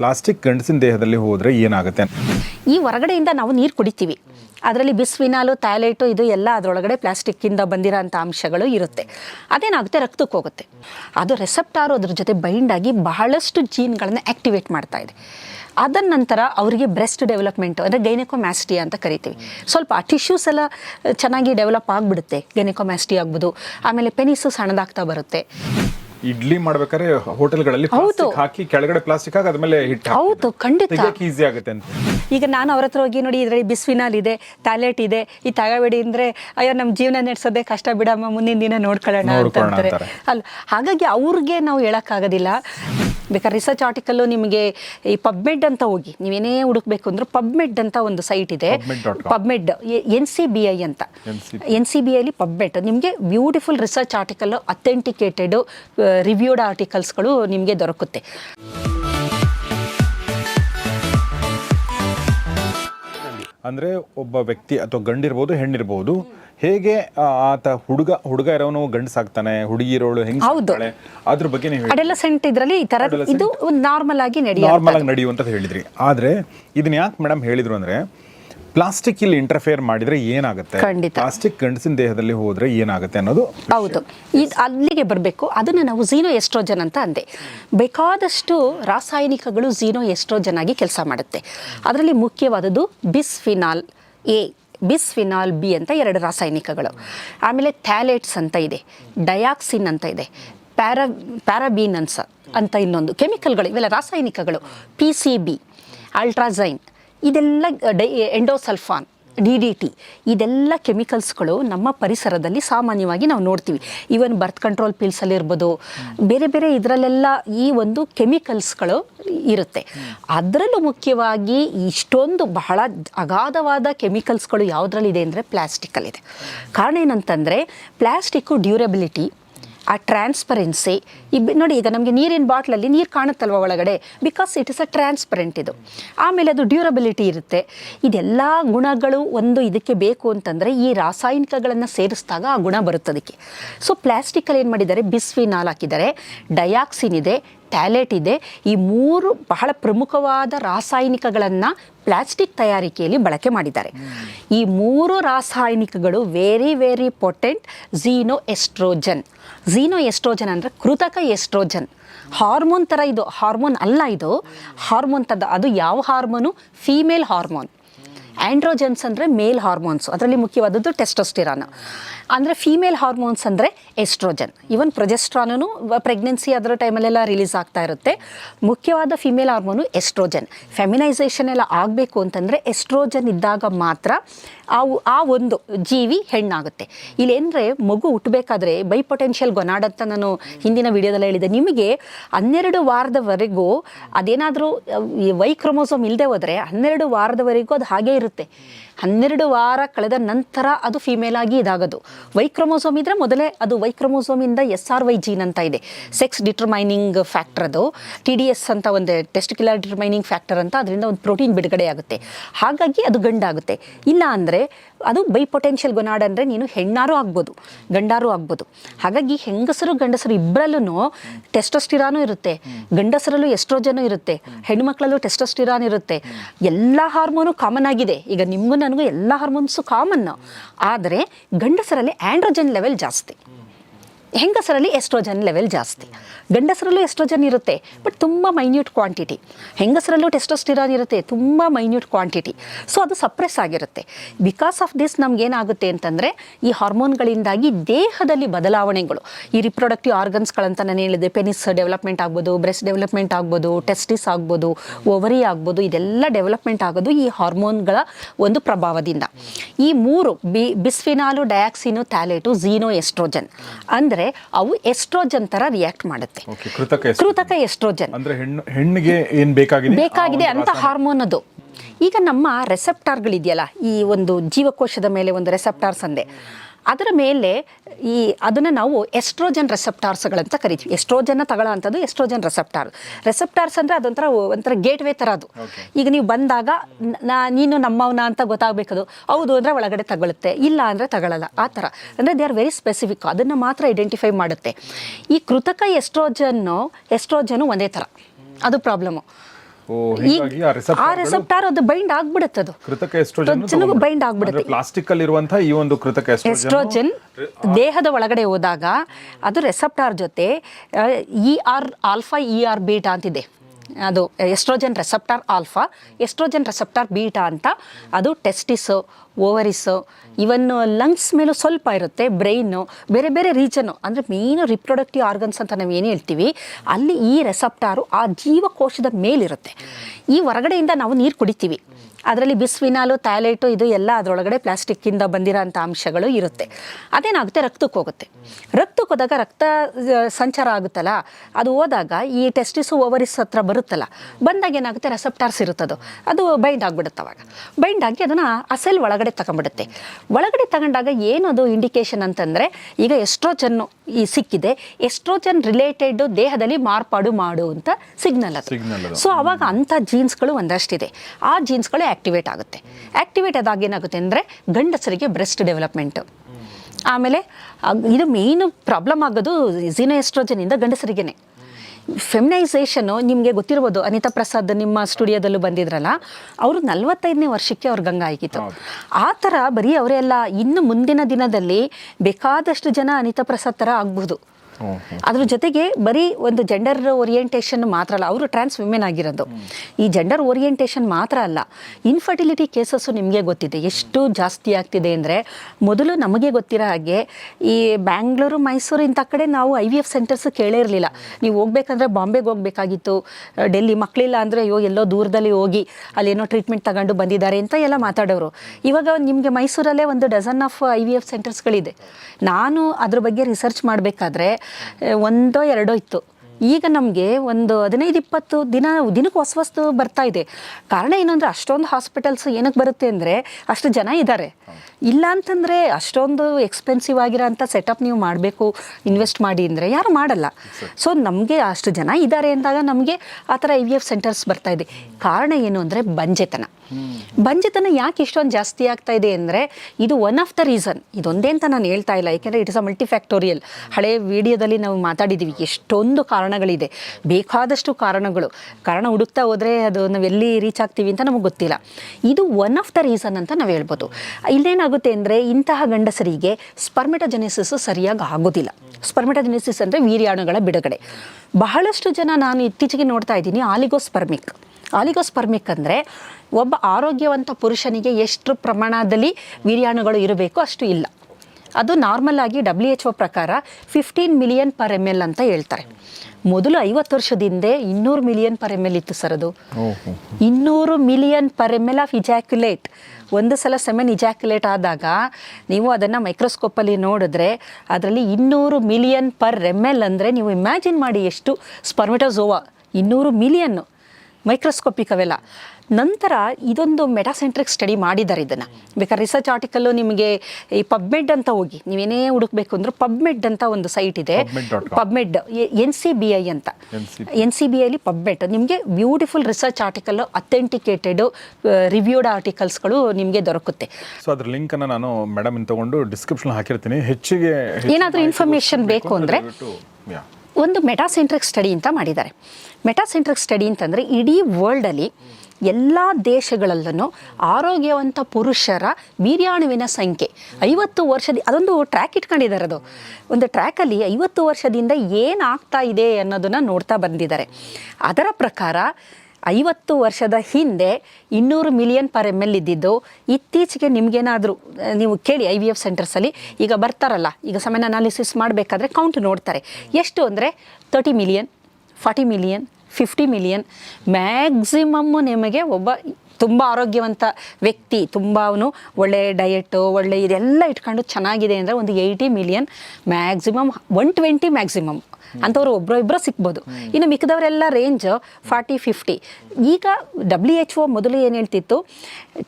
Plastic ಗಂಡಸಿನ ದೇಹದಲ್ಲಿ ಹೋದ್ರೆ ಏನಾಗುತ್ತೆ? ಈ ಹೊರಗಡೆಯಿಂದ ನಾವು ನೀರು ಕುಡಿತೀವಿ. ಅದರಲ್ಲಿ ಬಿಸ್ವಿನಾಲು ಥ್ಯಾಲೇಟು ಇದು ಎಲ್ಲ ಅದರೊಳಗಡೆ ಪ್ಲಾಸ್ಟಿಕ್ಕಿಂದ ಬಂದಿರೋಂಥ ಅಂಶಗಳು ಇರುತ್ತೆ. ಅದೇನಾಗುತ್ತೆ? ರಕ್ತಕ್ಕೆ ಹೋಗುತ್ತೆ. ಅದು ರೆಸೆಪ್ಟಾರು ಅದ್ರ ಜೊತೆ ಬೈಂಡ್ ಆಗಿ ಬಹಳಷ್ಟು ಜೀನ್ಗಳನ್ನು ಆ್ಯಕ್ಟಿವೇಟ್ ಮಾಡ್ತಾ ಇದೆ. ಅದರ ನಂತರ ಅವರಿಗೆ ಬ್ರೆಸ್ಟ್ ಡೆವಲಪ್ಮೆಂಟ್, ಅಂದರೆ ಗೈನೆಕೊಮ್ಯಾಸ್ಟಿ ಅಂತ ಕರಿತೀವಿ. ಸ್ವಲ್ಪ ಟಿಶ್ಯೂಸ್ ಎಲ್ಲ ಚೆನ್ನಾಗಿ ಡೆವಲಪ್ ಆಗಿಬಿಡುತ್ತೆ. ಗೈನೆಕೊಮ್ಯಾಸ್ಟಿ ಆಗ್ಬೋದು. ಆಮೇಲೆ ಪೆನಿಸು ಸಣ್ಣದಾಗ್ತಾ ಬರುತ್ತೆ. ಇಡ್ಲಿ ಮಾಡ್ಬೇಕಾದ್ರೆ ಹೋಟೆಲ್ಗಳಲ್ಲಿ ಹಾಕಿ ಕೆಳಗಡೆ ಪ್ಲಾಸ್ಟಿಕ್ ಹಾಕಿ ಅದ್ಮೇಲೆ ಹಿಟ್ಟು ಹೌದು ಖಂಡಿತ. ಈಸಿ ಆಗುತ್ತೆ ಅಂತ. ಈಗ ನಾನು ಅವ್ರ ಹತ್ರ ಹೋಗಿ ನೋಡಿ ಇದರಲ್ಲಿ ಬಿಸ್ವಿನಾಲ್ ಇದೆ ಟ್ಯಾಲೆಟ್ ಇದೆ ಈ ತಗಬೇಡಿ ಅಂದ್ರೆ ಅಯ್ಯೋ ನಮ್ಮ ಜೀವನ ನಡೆಸೋದೇ ಕಷ್ಟ ಬಿಡಮ್ಮ ಮುಂದಿನ ದಿನ ನೋಡ್ಕೊಳ್ಳೋಣ ಅಂತ ನೋಡ್ಕೊಳ್ಳೋಣ ಅಂತಾರೆ. ಅಂತಾರೆ. ಅಲ್ಲ ಹಾಗಾಗಿ ಅವ್ರಿಗೆ ನಾವು ಹೇಳೋಕ್ಕಾಗೋದಿಲ್ಲ. ಬೇಕಾದ್ರೆ ರಿಸರ್ಚ್ ಆರ್ಟಿಕಲ್ಲು ನಿಮಗೆ ಈ ಪಬ್ಮೆಡ್ ಅಂತ ಹೋಗಿ ನೀವೇನೇ ಹುಡುಕ್ಬೇಕು ಅಂದ್ರೆ ಪಬ್ಮೆಡ್ ಅಂತ ಒಂದು ಸೈಟ್ ಇದೆ. PubMed.com. PubMed N C B I ಅಂತ. NCBI. ಎನ್ ಸಿ ಬಿ ಐಲಿ ಪಬ್ಮೆಡ್ ನಿಮಗೆ beautiful research article authenticated reviewed ಆರ್ಟಿಕಲ್ಸ್ಗಳು ನಿಮಗೆ ದೊರಕುತ್ತೆ. ಅಂದರೆ ಒಬ್ಬ ವ್ಯಕ್ತಿ ಅಥವಾ ಗಂಡಿರ್ಬೋದು ಹೆಣ್ಣಿರ್ಬೋದು ಹೇಗೆ ಆತ ಹುಡುಗ ಹುಡುಗ ಇರೋನು ಗಂಡಸಾಗ್ತಾನೆ ಹುಡುಗಿ ಇರೋಳು ಹೆಂಗ್ ಹೌದು. ಅದ್ರ ಬಗ್ಗೆ ನೀವು ಅಡೆಲಸೆಂಟ್ ಇದರಲ್ಲಿ ಈ ಥರ ಇದು ನಾರ್ಮಲ್ ಆಗಿ ನಡೆಯುತ್ತೆ. ನಾರ್ಮಲ್ ಆಗಿ ನಡೆಯುವಂತ ಹೇಳಿದ್ರಿ. ಆದ್ರೆ ಇದನ್ನ ಯಾಕೆ ಮೇಡಮ್ ಹೇಳಿದ್ರು ಅಂದ್ರೆ ಪ್ಲಾಸ್ಟಿಕ್ ಇಲ್ಲಿ ಇಂಟರ್ಫಿಯರ್ ಮಾಡಿದ್ರೆ ಏನಾಗುತ್ತೆ? ಖಂಡಿತ. ಪ್ಲಾಸ್ಟಿಕ್ ಗಂಡಸಿನ ದೇಹದಲ್ಲಿ ಹೋದ್ರೆ ಏನಾಗುತ್ತೆ ಅನ್ನೋದು ಹೌದು. ಇದು ಅಲ್ಲಿಗೆ ಬರಬೇಕು. ಅದನ್ನು ನಾವು ಝೀನೋ ಎಸ್ಟ್ರೋಜನ್ ಅಂತ ಅಂದೆ. ಬೇಕಾದಷ್ಟು ರಾಸಾಯನಿಕಗಳು ಝೀನೋ ಎಸ್ಟ್ರೋಜನ್ ಆಗಿ ಕೆಲಸ ಮಾಡುತ್ತೆ. ಅದರಲ್ಲಿ ಮುಖ್ಯವಾದದ್ದು ಬಿಸ್ಫಿನಾಲ್ ಎ ಬಿಸ್ಫಿನಾಲ್ ಬಿ ಅಂತ ಎರಡು ರಾಸಾಯನಿಕಗಳು. ಆಮೇಲೆ ಥ್ಯಾಲೆಟ್ಸ್ ಅಂತ ಇದೆ ಡಯಾಕ್ಸಿನ್ ಅಂತ ಇದೆ ಪ್ಯಾರಾ ಪ್ಯಾರಾಬೀನನ್ಸ್ ಅಂತ ಇನ್ನೊಂದು. ಕೆಮಿಕಲ್ಗಳು ಇವೆಲ್ಲ ರಾಸಾಯನಿಕಗಳು. ಪಿ ಸಿ ಬಿ ಅಲ್ಟ್ರಾಝೈನ್ ಇದೆಲ್ಲ ಡೈ ಎಂಡೋಸಲ್ಫಾನ್, ಡಿ ಡಿ ಟಿ, ಇದೆಲ್ಲ ಕೆಮಿಕಲ್ಸ್ಗಳು ನಮ್ಮ ಪರಿಸರದಲ್ಲಿ ಸಾಮಾನ್ಯವಾಗಿ ನಾವು ನೋಡ್ತೀವಿ. ಈವನ್ ಬರ್ತ್ ಕಂಟ್ರೋಲ್ ಪಿಲ್ಸಲ್ಲಿ ಇರ್ಬೋದು ಬೇರೆ ಬೇರೆ ಇದರಲ್ಲೆಲ್ಲ ಈ ಒಂದು ಕೆಮಿಕಲ್ಸ್ಗಳು ಇರುತ್ತೆ. ಅದರಲ್ಲೂ ಮುಖ್ಯವಾಗಿ ಇಷ್ಟೊಂದು ಬಹಳ ಅಗಾಧವಾದ ಕೆಮಿಕಲ್ಸ್ಗಳು ಯಾವುದ್ರಲ್ಲಿದೆ ಅಂದರೆ ಪ್ಲ್ಯಾಸ್ಟಿಕ್ಕಲ್ಲಿದೆ ಕಾರಣ ಏನಂತಂದರೆ ಪ್ಲ್ಯಾಸ್ಟಿಕ್ಕು ಡ್ಯೂರಬಿಲಿಟಿ ಆ ಟ್ರಾನ್ಸ್ಪರೆನ್ಸಿ ನೋಡಿ ಈಗ ನಮಗೆ ನೀರಿನ ಬಾಟ್ಲಲ್ಲಿ ನೀರು ಕಾಣುತ್ತಲ್ವ ಒಳಗಡೆ? Because it is a transparent ಇದು. ಆಮೇಲೆ ಅದು ಡ್ಯೂರಬಿಲಿಟಿ ಇರುತ್ತೆ. ಇದೆಲ್ಲ ಗುಣಗಳು ಒಂದು ಇದಕ್ಕೆ ಬೇಕು ಅಂತಂದರೆ ಈ ರಾಸಾಯನಿಕಗಳನ್ನು ಸೇರಿಸಿದಾಗ ಆ ಗುಣ ಬರುತ್ತೆ ಅದಕ್ಕೆ ಸೊ ಪ್ಲ್ಯಾಸ್ಟಿಕಲ್ಲಿ ಏನು ಮಾಡಿದ್ದಾರೆ? ಬಿಸ್ವಿನಾಲ್ ಹಾಕಿದ್ದಾರೆ. ಡಯಾಕ್ಸಿನ್ ಇದೆ. ಟ್ಯಾಲೆಟ್ ಇದೆ. ಈ ಮೂರು ಬಹಳ ಪ್ರಮುಖವಾದ ರಾಸಾಯನಿಕಗಳನ್ನು ಪ್ಲಾಸ್ಟಿಕ್ ತಯಾರಿಕೆಯಲ್ಲಿ ಬಳಕೆ ಮಾಡಿದ್ದಾರೆ. ಈ ಮೂರು ರಾಸಾಯನಿಕಗಳು very very potent xenoestrogen xenoestrogen ಅಂದರೆ ಕೃತಕ ಎಸ್ಟ್ರೋಜನ್ ಹಾರ್ಮೋನ್ ಥರ ಇದು ಹಾರ್ಮೋನ್ ಅಲ್ಲ ಇದು. ಹಾರ್ಮೋನ್ ಥರ ಅದು ಯಾವ ಹಾರ್ಮೋನು ಫೀಮೇಲ್ ಹಾರ್ಮೋನ್ ಆ್ಯಂಡ್ರೋಜನ್ಸ್ ಅಂದರೆ ಮೇಲ್ ಹಾರ್ಮೋನ್ಸ್ ಅದರಲ್ಲಿ ಮುಖ್ಯವಾದದ್ದು ಟೆಸ್ಟೋಸ್ಟಿರಾನ್ ಅಂದರೆ ಫೀಮೇಲ್ ಹಾರ್ಮೋನ್ಸ್ ಅಂದರೆ ಎಸ್ಟ್ರೋಜನ್ ಈವನ್ ಪ್ರೊಜೆಸ್ಟ್ರಾನೂ ಪ್ರೆಗ್ನೆನ್ಸಿ ಅದರ ಟೈಮಲ್ಲೆಲ್ಲ ರಿಲೀಸ್ ಆಗ್ತಾ ಇರುತ್ತೆ. ಮುಖ್ಯವಾದ ಫಿಮೇಲ್ ಹಾರ್ಮೋನು ಎಸ್ಟ್ರೋಜನ್ ಫೆಮಿನೈಸೇಷನ್ ಎಲ್ಲ ಆಗಬೇಕು ಅಂತಂದರೆ ಎಸ್ಟ್ರೋಜನ್ ಇದ್ದಾಗ ಮಾತ್ರ ಆ ಒಂದು ಜೀವಿ ಹೆಣ್ಣಾಗುತ್ತೆ. ಇಲ್ಲೇಂದರೆ ಮಗು ಹುಟ್ಟಬೇಕಾದ್ರೆ ಬೈ ಪೊಟೆನ್ಷಿಯಲ್ ಗೊನಾಡ್ ಅಂತ ನಾನು ಹಿಂದಿನ ವಿಡಿಯೋದಲ್ಲಿ ಹೇಳಿದೆ ನಿಮಗೆ ಹನ್ನೆರಡು ವಾರದವರೆಗೂ ಅದೇನಾದರೂ ವೈ ಕ್ರೊಮೋಸೋಮ್ ಇಲ್ಲದೆ ಹೋದರೆ ಹನ್ನೆರಡು ವಾರದವರೆಗೂ ಅದು ಹಾಗೇ ಇರುತ್ತೆ. ಹನ್ನೆರಡು ವಾರ ಕಳೆದ ನಂತರ ಅದು ಫಿಮೇಲ್ ಆಗಿ ಇದಾಗೋದು. ವೈ ಇದ್ರೆ ಮೊದಲೇ ಅದು ವೈ ಇಂದ ಎಸ್ ಆರ್ ವೈ ಜೀನ್ ಅಂತ ಇದೆ. ಸೆಕ್ಸ್ ಡಿಟರ್ಮೈನಿಂಗ್ ಫ್ಯಾಕ್ಟರ್ ಅದು. ಟಿ ಡಿ ಎಸ್ ಅಂತ ಒಂದು ಟೆಸ್ಟಿಕ್ಯುಲರ್ ಡಿಟರ್ಮೈನಿಂಗ್ ಫ್ಯಾಕ್ಟರ್ ಅಂತ ಅದರಿಂದ ಒಂದು ಪ್ರೋಟೀನ್ ಬಿಡುಗಡೆ ಆಗುತ್ತೆ. ಹಾಗಾಗಿ ಅದು ಗಂಡಾಗುತ್ತೆ. ಇಲ್ಲ ಅಂದರೆ ಅದು ಬೈ ಪೊಟೆನ್ಷಿಯಲ್ ಗೊನಾಡ್ ಅಂದರೆ ನೀನು ಹೆಣ್ಣಾರು ಆಗ್ಬೋದು. ಗಂಡಾರು ಆಗ್ಬೋದು. ಹಾಗಾಗಿ ಹೆಂಗಸರು ಗಂಡಸರು ಇಬ್ಬರಲ್ಲೂ ಟೆಸ್ಟೋಸ್ಟಿರಾನು ಇರುತ್ತೆ. ಗಂಡಸರಲ್ಲೂ ಎಸ್ಟ್ರೋಜನು ಇರುತ್ತೆ. ಹೆಣ್ಮಕ್ಳಲ್ಲೂ ಟೆಸ್ಟೋಸ್ಟಿರಾನ್ ಇರುತ್ತೆ. ಎಲ್ಲ ಹಾರ್ಮೋನು ಕಾಮನ್ ಆಗಿದೆ. ಈಗ ನಿಮಗೂ ನನಗೂ ಎಲ್ಲ ಹಾರ್ಮೋನ್ಸು ಕಾಮನ್ ಆದರೆ ಗಂಡಸರಲ್ಲಿ ಆ್ಯಂಡ್ರೋಜನ್ ಲೆವೆಲ್ ಜಾಸ್ತಿ. ಹೆಂಗಸರಲ್ಲಿ ಎಸ್ಟ್ರೋಜನ್ ಲೆವೆಲ್ ಜಾಸ್ತಿ. ಗಂಡಸರಲ್ಲೂ ಎಸ್ಟ್ರೋಜನ್ ಇರುತ್ತೆ ಬಟ್ ತುಂಬ ಮೈನ್ಯೂಟ್ ಕ್ವಾಂಟಿಟಿ ಹೆಂಗಸರಲ್ಲೂ ಟೆಸ್ಟೋಸ್ಟಿರಾನ್ ಇರುತ್ತೆ, ತುಂಬ ಮೈನ್ಯೂಟ್ ಕ್ವಾಂಟಿಟಿ ಸೊ ಅದು ಸಪ್ರೆಸ್ ಆಗಿರುತ್ತೆ. ಬಿಕಾಸ್ ಆಫ್ ದಿಸ್ ನಮಗೇನಾಗುತ್ತೆ ಅಂತಂದರೆ, ಈ ಹಾರ್ಮೋನ್ಗಳಿಂದಾಗಿ ದೇಹದಲ್ಲಿ ಬದಲಾವಣೆಗಳು. ಈ ರಿಪ್ರೊಡಕ್ಟಿವ್ ಆರ್ಗನ್ಸ್ಗಳಂತ ನಾನು ಹೇಳಿದೆ ಪೆನಿಸ್ ಡೆವಲಪ್ಮೆಂಟ್ ಆಗ್ಬೋದು ಬ್ರೆಸ್ಟ್ ಡೆವಲಪ್ಮೆಂಟ್ ಆಗ್ಬೋದು ಟೆಸ್ಟಿಸ್ ಆಗ್ಬೋದು ಓವರಿ ಆಗ್ಬೋದು, ಇದೆಲ್ಲ ಡೆವಲಪ್ಮೆಂಟ್ ಆಗೋದು ಈ ಹಾರ್ಮೋನ್ಗಳ ಒಂದು ಪ್ರಭಾವದಿಂದ. ಈ ಮೂರು ಬಿ ಬಿಸ್ಫಿನಾಲು ಡಯಾಕ್ಸಿನು ಥ್ಯಾಲೇಟು ಝೀನೋ ಎಸ್ಟ್ರೋಜನ್ ಅಂದರೆ ಅವು ಎಸ್ಟ್ರೋಜನ್ ತರ ರಿಯಾಕ್ಟ್ ಮಾಡುತ್ತೆ. ಕೃತಕ ಎಸ್ಟ್ರೋಜನ್. ಹೆಣ್ಣಿಗೆ ಏನ್ ಬೇಕಾಗಿದೆ? ಬೇಕಾಗಿದೆ ಅಂತ ಹಾರ್ಮೋನ್ ಅದು. ಈಗ ನಮ್ಮ ರೆಸೆಪ್ಟಾರ್ಗಳಿದೆಯಲ್ಲ ಈ ಒಂದು ಜೀವಕೋಶದ ಮೇಲೆ ಒಂದು ರೆಸೆಪ್ಟಾರ್ಸ್ ಅಂದೆ. ಅದರ ಮೇಲೆ ಈ ಅದನ್ನು ನಾವು ಎಸ್ಟ್ರೋಜನ್ ರೆಸೆಪ್ಟಾರ್ಸ್ಗಳಂತ ಕರಿತೀವಿ. ಎಸ್ಟ್ರೋಜನ್ನ ತಗೊಳ್ಳೋ ಅಂಥದ್ದು ಎಸ್ಟ್ರೋಜನ್ ರೆಸೆಪ್ಟಾರ್. ರೆಸೆಪ್ಟಾರ್ಸ್ ಅಂದರೆ ಅದೊಂಥರ ಒಂಥರ ಗೇಟ್ವೇ ಥರ ಅದು. ಈಗ ನೀವು ಬಂದಾಗ ನಾ ನೀನು ನಮ್ಮವನ ಅಂತ ಗೊತ್ತಾಗಬೇಕದು. ಹೌದು ಅಂದರೆ ಒಳಗಡೆ ತಗೊಳುತ್ತೆ ಇಲ್ಲ ಅಂದರೆ ತಗೊಳ್ಳಲ್ಲ ಆ ಥರ. ಅಂದರೆ ದೇ ಆರ್ ವೆರಿ ಸ್ಪೆಸಿಫಿಕ್ ಅದನ್ನು ಮಾತ್ರ ಐಡೆಂಟಿಫೈ ಮಾಡುತ್ತೆ. ಈ ಕೃತಕ ಎಸ್ಟ್ರೋಜನ್ನು ಎಸ್ಟ್ರೋಜನು ಒಂದೇ ಥರ. ಅದು ಪ್ರಾಬ್ಲಮ್ಮು ಆ ರೆಸೆಪ್ಟಾರ್ ಅದು ಬೈಂಡ್ ಆಗ್ಬಿಡುತ್ತೆ ಅದು ಕೃತಕ ಎಸ್ಟ್ರೋಜನ್ ಬೈಂಡ್ ಆಗ್ಬಿಡುತ್ತೆ. ಪ್ಲಾಸ್ಟಿಕ್ ಅಲ್ಲಿ ಇರುವಂತಹ ಈ ಒಂದು ಕೃತಕ ಎಸ್ಟ್ರೋಜನ್ ದೇಹದ ಒಳಗಡೆ ಹೋದಾಗ ಅದು ರೆಸೆಪ್ಟಾರ್ ಜೊತೆ E R alpha E R beta ಅಂತಿದೆ. ಅದು oestrogen receptor alpha, oestrogen receptor beta ಅಂತ. ಅದು ಟೆಸ್ಟಿಸು, ಓವರಿಸು ಇವನ್ ಲಂಗ್ಸ್ ಮೇಲೂ ಸ್ವಲ್ಪ ಇರುತ್ತೆ, ಬ್ರೈನು, ಬೇರೆ ಬೇರೆ ರೀಜನ್ನು ಅಂದರೆ ಮೇನ್ ರಿಪ್ರೊಡಕ್ಟಿವ್ ಆರ್ಗನ್ಸ್ ಅಂತ ನಾವು ಏನು ಹೇಳ್ತೀವಿ, ಅಲ್ಲಿ ಈ ರೆಸೆಪ್ಟಾರು ಆ ಜೀವಕೋಶದ ಮೇಲಿರುತ್ತೆ. ಈ ಹೊರಗಡೆಯಿಂದ ನಾವು ನೀರು ಕುಡಿತೀವಿ. ಅದರಲ್ಲಿ ಬಿಸ್ವಿನಾಲು ಥ್ಯಾಲೇಟು ಇದು ಎಲ್ಲ ಅದರೊಳಗಡೆ ಪ್ಲಾಸ್ಟಿಕ್ಕಿಂದ ಬಂದಿರೋಂಥ ಅಂಶಗಳು ಇರುತ್ತೆ. ಅದೇನಾಗುತ್ತೆ? ರಕ್ತಕ್ಕೆ ಹೋಗುತ್ತೆ. ರಕ್ತಕ್ಕೆ ಹೋದಾಗ ರಕ್ತ ಸಂಚಾರ ಆಗುತ್ತಲ್ಲ? ಅದು ಹೋದಾಗ ಈ ಟೆಸ್ಟಿಸು ಓವರಿಸ್ ಹತ್ರ ಬರುತ್ತಲ್ಲ. ಬಂದಾಗ ಏನಾಗುತ್ತೆ? ರೆಸೆಪ್ಟಾರ್ಸ್ ಇರುತ್ತದು. ಅದು ಬೈಂಡ್ ಆಗಿಬಿಡುತ್ತೆ ಅವಾಗ. ಬೈಂಡ್ ಆಗಿ ಅದನ್ನು ಅಸೆಲ್ ಸೆಲ್ ಒಳಗಡೆ ತಗೊಂಡ್ಬಿಡುತ್ತೆ. ಒಳಗಡೆ ತಗೊಂಡಾಗ ಏನದು ಇಂಡಿಕೇಶನ್ ಅಂತಂದರೆ ಈಗ ಎಸ್ಟ್ರೋಜನ್ನು ಈ ಸಿಕ್ಕಿದೆ. ಎಸ್ಟ್ರೋಜನ್ ರಿಲೇಟೆಡ್ ದೇಹದಲ್ಲಿ ಮಾರ್ಪಾಡು ಮಾಡು ಅಂತ ಸಿಗ್ನಲ್ ಅದು. ಸೊ ಅವಾಗ ಅಂಥ ಜೀನ್ಸ್ಗಳು ಒಂದಷ್ಟಿದೆ. ಆ ಜೀನ್ಸ್ಗಳು ಆ್ಯಕ್ಟಿವೇಟ್ ಆಗುತ್ತೆ. ಆ್ಯಕ್ಟಿವೇಟ್ ಆದಾಗ ಏನಾಗುತ್ತೆ ಅಂದರೆ ಗಂಡಸರಿಗೆ ಬ್ರೆಸ್ಟ್ ಡೆವಲಪ್ಮೆಂಟು. ಆಮೇಲೆ ಇದು ಮೇನ್ ಪ್ರಾಬ್ಲಮ್ ಆಗೋದು ಝೀನೋ ಎಸ್ಟ್ರೋಜನಿಂದ ಗಂಡಸರಿಗೇನೆ. ಫೆಮಿನೈಸೇಷನು ನಿಮಗೆ ಗೊತ್ತಿರ್ಬೋದು ಅನಿತಾ ಪ್ರಸಾದ್ ನಿಮ್ಮ ಸ್ಟುಡಿಯೋದಲ್ಲೂ ಬಂದಿದ್ರಲ್ಲ ಅವರು ನಲವತ್ತೈದನೇ ವರ್ಷಕ್ಕೆ ಅವ್ರು ಗಂಗ ಆಗಿತ್ತು. ಆ ಥರ ಬರೀ ಅವರೆಲ್ಲ ಇನ್ನು ಮುಂದಿನ ದಿನದಲ್ಲಿ ಬೇಕಾದಷ್ಟು ಜನ ಅನಿತಾ ಪ್ರಸಾದ್ ಥರ ಆಗ್ಬೋದು. ಅದ್ರ ಜೊತೆಗೆ ಬರೀ ಒಂದು ಜೆಂಡರ್ ಓರಿಯೆಂಟೇಷನ್ ಮಾತ್ರ ಅಲ್ಲ, ಅವರು ಟ್ರಾನ್ಸ್ ವಿಮೆನ್ ಆಗಿರೋದು. ಈ ಜೆಂಡರ್ ಓರಿಯೆಂಟೇಷನ್ ಮಾತ್ರ ಅಲ್ಲ ಇನ್ಫರ್ಟಿಲಿಟಿ ಕೇಸಸ್ಸು ನಿಮಗೆ ಗೊತ್ತಿದೆ. ಎಷ್ಟು ಜಾಸ್ತಿ ಆಗ್ತಿದೆ ಅಂದರೆ ಮೊದಲು ನಮಗೆ ಗೊತ್ತಿರೋ ಹಾಗೆ ಈ ಬ್ಯಾಂಗ್ಳೂರು ಮೈಸೂರು ಇಂಥ ಕಡೆ ನಾವು ಐ ವಿ ಎಫ್ ಸೆಂಟರ್ಸ್ ಕೇಳೇ ಇರಲಿಲ್ಲ. ನೀವು ಹೋಗ್ಬೇಕಂದ್ರೆ ಬಾಂಬೆಗೆ ಹೋಗ್ಬೇಕಾಗಿತ್ತು. ಡೆಲ್ಲಿ ಮಕ್ಕಳಿಲ್ಲ ಅಂದರೆ ಅಯ್ಯೋ, ಎಲ್ಲೋ ದೂರದಲ್ಲಿ ಹೋಗಿ ಅಲ್ಲೇನೋ ಟ್ರೀಟ್ಮೆಂಟ್ ತಗೊಂಡು ಬಂದಿದ್ದಾರೆ ಅಂತ ಎಲ್ಲ ಮಾತಾಡೋರು. ಇವಾಗ ನಿಮಗೆ ಮೈಸೂರಲ್ಲೇ ಒಂದು dozen of I V F ಸೆಂಟರ್ಸ್ಗಳಿದೆ ನಾನು ಅದ್ರ ಬಗ್ಗೆ ರಿಸರ್ಚ್ ಮಾಡಬೇಕಾದ್ರೆ ಒಂದೋ ಎರಡೋ ಇತ್ತು. ಈಗ ನಮಗೆ ಒಂದು ಹದಿನೈದು, ಇಪ್ಪತ್ತು ದಿನ, ದಿನಕ್ಕೆ ಹೊಸ ವಸ್ತು ಬರ್ತಾ ಇದೆ. ಕಾರಣ ಏನು ಅಂದರೆ ಅಷ್ಟೊಂದು ಹಾಸ್ಪಿಟಲ್ಸ್ ಏನಕ್ಕೆ ಬರುತ್ತೆ ಅಂದರೆ ಅಷ್ಟು ಜನ ಇದ್ದಾರೆ ಇಲ್ಲ ಅಂತಂದರೆ ಅಷ್ಟೊಂದು ಎಕ್ಸ್ಪೆನ್ಸಿವ್ ಆಗಿರೋ ಅಂಥ ಸೆಟಪ್ ನೀವು ಮಾಡಬೇಕು ಇನ್ವೆಸ್ಟ್ ಮಾಡಿ ಅಂದರೆ ಯಾರು ಮಾಡಲ್ಲ. ಸೊ ನಮಗೆ ಅಷ್ಟು ಜನ ಇದ್ದಾರೆ ಅಂದಾಗ ನಮಗೆ ಆ ಥರ ಐ ವಿ ಎಫ್ ಸೆಂಟರ್ಸ್ ಬರ್ತಾ ಇದೆ. ಕಾರಣ ಏನು ಅಂದರೆ ಬಂಜೆತನ. ಬಂಜೆತನ ಯಾಕೆ ಇಷ್ಟೊಂದು ಜಾಸ್ತಿ ಆಗ್ತಾ ಇದೆ ಅಂದರೆ ಇದು ಒನ್ ಆಫ್ ದ ರೀಸನ್ ಇದೊಂದೇ ಅಂತ ನಾನು ಹೇಳ್ತಾ ಇಲ್ಲ. ಯಾಕೆಂದರೆ ಇಟ್ಸ್ ಅ ಮಲ್ಟಿಫ್ಯಾಕ್ಟೋರಿಯಲ್ ಹಳೆ ವಿಡಿಯೋದಲ್ಲಿ ನಾವು ಮಾತಾಡಿದ್ದೀವಿ ಎಷ್ಟೊಂದು ಕಾರಣಗಳಿದೆ. ಬೇಕಾದಷ್ಟು ಕಾರಣಗಳು. ಕಾರಣ ಹುಡುಕ್ತಾ ಹೋದರೆ ಅದು ನಾವು ಎಲ್ಲಿ ರೀಚ್ ಆಗ್ತೀವಿ ಅಂತ ನಮಗೆ ಗೊತ್ತಿಲ್ಲ. ಇದು ಒನ್ ಆಫ್ ದ ರೀಸನ್ ಅಂತ ನಾವು ಹೇಳ್ಬೋದು. ಇಲ್ಲೇನಾಗುತ್ತೆ ಅಂದರೆ ಇಂತಹ ಗಂಡಸರಿಗೆ ಸ್ಪರ್ಮೆಟಜೆನೆಸಿಸ್ ಸರಿಯಾಗಿ ಆಗೋದಿಲ್ಲ. ಸ್ಪರ್ಮೆಟಜೆನೆಸಿಸ್ ಅಂದರೆ ವೀರ್ಯಾಣುಗಳ ಬಿಡುಗಡೆ. ಬಹಳಷ್ಟು ಜನ ನಾನು ಇತ್ತೀಚೆಗೆ ನೋಡ್ತಾ ಇದ್ದೀನಿ ಆಲಿಗೋಸ್ಪರ್ಮಿಕ್. ಆಲಿಗೋಸ್ಪರ್ಮಿಕ್ ಅಂದರೆ ಒಬ್ಬ ಆರೋಗ್ಯವಂತ ಪುರುಷನಿಗೆ ಎಷ್ಟು ಪ್ರಮಾಣದಲ್ಲಿ ವೀರ್ಯಾಣುಗಳು ಇರಬೇಕು ಅಷ್ಟು ಇಲ್ಲ. ಅದು ನಾರ್ಮಲ್ ಆಗಿ ಡಬ್ಲ್ಯೂ ಎಚ್ ಒ ಪ್ರಕಾರ fifteen million per M L ಅಂತ ಹೇಳ್ತಾರೆ. ಮೊದಲು ಐವತ್ತು ವರ್ಷದ ಹಿಂದೆ ಇನ್ನೂರು ಮಿಲಿಯನ್ ಪರ್ ಎಂ ಎಲ್ ಇತ್ತು ಸರ್ ಅದು. ಇನ್ನೂರು million per M L of ejaculate ಒಂದು ಸಲ ಸೆಮೆನ್ ಇಜಾಕ್ಯುಲೇಟ್ ಆದಾಗ ನೀವು ಅದನ್ನು ಮೈಕ್ರೋಸ್ಕೋಪಲ್ಲಿ ನೋಡಿದ್ರೆ ಅದರಲ್ಲಿ ಇನ್ನೂರು ಮಿಲಿಯನ್ ಪರ್ ಎಂ ಎಲ್ ಅಂದರೆ ನೀವು ಇಮ್ಯಾಜಿನ್ ಮಾಡಿ ಎಷ್ಟು ಸ್ಪರ್ಮೆಟೋಸೋವಾ ಇನ್ನೂರು ಮಿಲಿಯನ್ನು ಮೈಕ್ರೋಸ್ಕೋಪಿಕ್ ಅವೆಲ್ಲ ನಂತರ ಇದೊಂದು ಮೆಟಾಸೆಂಟ್ರಿಕ್ ಸ್ಟಡಿ ಮಾಡಿದ್ದಾರೆ ಇದನ್ನು. ಬೇಕಾದ್ರೆ ರಿಸರ್ಚ್ ಆರ್ಟಿಕಲ್ಲು ನಿಮಗೆ ಈ ಪಬ್ಮೆಡ್ ಅಂತ ಹೋಗಿ ನೀವೇನೇ ಹುಡುಕ್ಬೇಕು ಅಂದ್ರೆ ಪಬ್ಮೆಡ್ ಅಂತ ಒಂದು ಸೈಟ್ ಇದೆ. PubMed N C B I ಅಂತ. NCBI. ಎನ್ ಸಿ ಬಿ ಐಲಿ ಪಬ್ಮೆಡ್ ನಿಮಗೆ beautiful research article authenticated reviewed ಆರ್ಟಿಕಲ್ಸ್ಗಳು ನಿಮಗೆ ದೊರಕುತ್ತೆ. ಸೊ ಅದ್ರ ಲಿಂಕ್ ಅನ್ನ ನಾನು ಮೇಡಮ್ ತಗೊಂಡು ಡಿಸ್ಕ್ರಿಪ್ಷನ್ ಹಾಕಿರ್ತೀನಿ. ಹೆಚ್ಚಿಗೆ ಏನಾದರೂ ಮಾಹಿತಿ ಬೇಕು ಅಂದ್ರೆ? ಒಂದು ಮೆಟಾಸೆಂಟ್ರಿಕ್ ಸ್ಟಡಿ ಅಂತ ಮಾಡಿದ್ದಾರೆ. ಮೆಟಾಸೆಂಟ್ರಿಕ್ ಸ್ಟಡಿ ಅಂತಂದರೆ ಇಡೀ ವರ್ಲ್ಡಲ್ಲಿ ಎಲ್ಲ ದೇಶಗಳಲ್ಲೂ ಆರೋಗ್ಯವಂತ ಪುರುಷರ ವೀರ್ಯಾಣುವಿನ ಸಂಖ್ಯೆ. ಐವತ್ತು ವರ್ಷದ ಅದೊಂದು ಟ್ರ್ಯಾಕ್ ಇಟ್ಕೊಂಡಿದ್ದಾರೆ ಅದು. ಒಂದು ಟ್ರ್ಯಾಕಲ್ಲಿ ಐವತ್ತು ವರ್ಷದಿಂದ ಏನಾಗ್ತಾ ಇದೆ ಅನ್ನೋದನ್ನು ನೋಡ್ತಾ ಬಂದಿದ್ದಾರೆ. ಅದರ ಪ್ರಕಾರ ಐವತ್ತು ವರ್ಷದ ಹಿಂದೆ ಇನ್ನೂರು ಮಿಲಿಯನ್ ಪರ್ ಎಂ ಎಲ್ ಇದ್ದಿದ್ದು, ಇತ್ತೀಚೆಗೆ ನಿಮಗೇನಾದರೂ ನೀವು ಕೇಳಿ ಐ ವಿ ಎಫ್ ಸೆಂಟರ್ಸಲ್ಲಿ ಈಗ ಬರ್ತಾರಲ್ಲ, ಈಗ ಸಮಯನ ಅನಾಲಿಸಿಸ್ ಮಾಡಬೇಕಾದ್ರೆ ಕೌಂಟ್ ನೋಡ್ತಾರೆ. ಎಷ್ಟು ಅಂದರೆ thirty million forty million fifty million maximum ನಿಮಗೆ ಒಬ್ಬ ತುಂಬ ಆರೋಗ್ಯವಂತ ವ್ಯಕ್ತಿ, ತುಂಬ ಅವನು ಒಳ್ಳೆ ಡಯೆಟ್ಟು ಒಳ್ಳೆ ಇದೆಲ್ಲ ಇಟ್ಕೊಂಡು ಚೆನ್ನಾಗಿದೆ ಅಂದರೆ ಒಂದು eighty million maximum one twenty maximum ಅಂಥವ್ರು ಒಬ್ಬರು ಇಬ್ಬರು ಸಿಕ್ಬೋದು. ಇನ್ನು ಮಿಕ್ಕಿದವರೆಲ್ಲ ರೇಂಜ್ ಫಾರ್ಟಿ ಫಿಫ್ಟಿ ಈಗ ಡಬ್ಲ್ಯೂ ಎಚ್ ಒ ಮೊದಲು ಏನು ಹೇಳ್ತಿತ್ತು?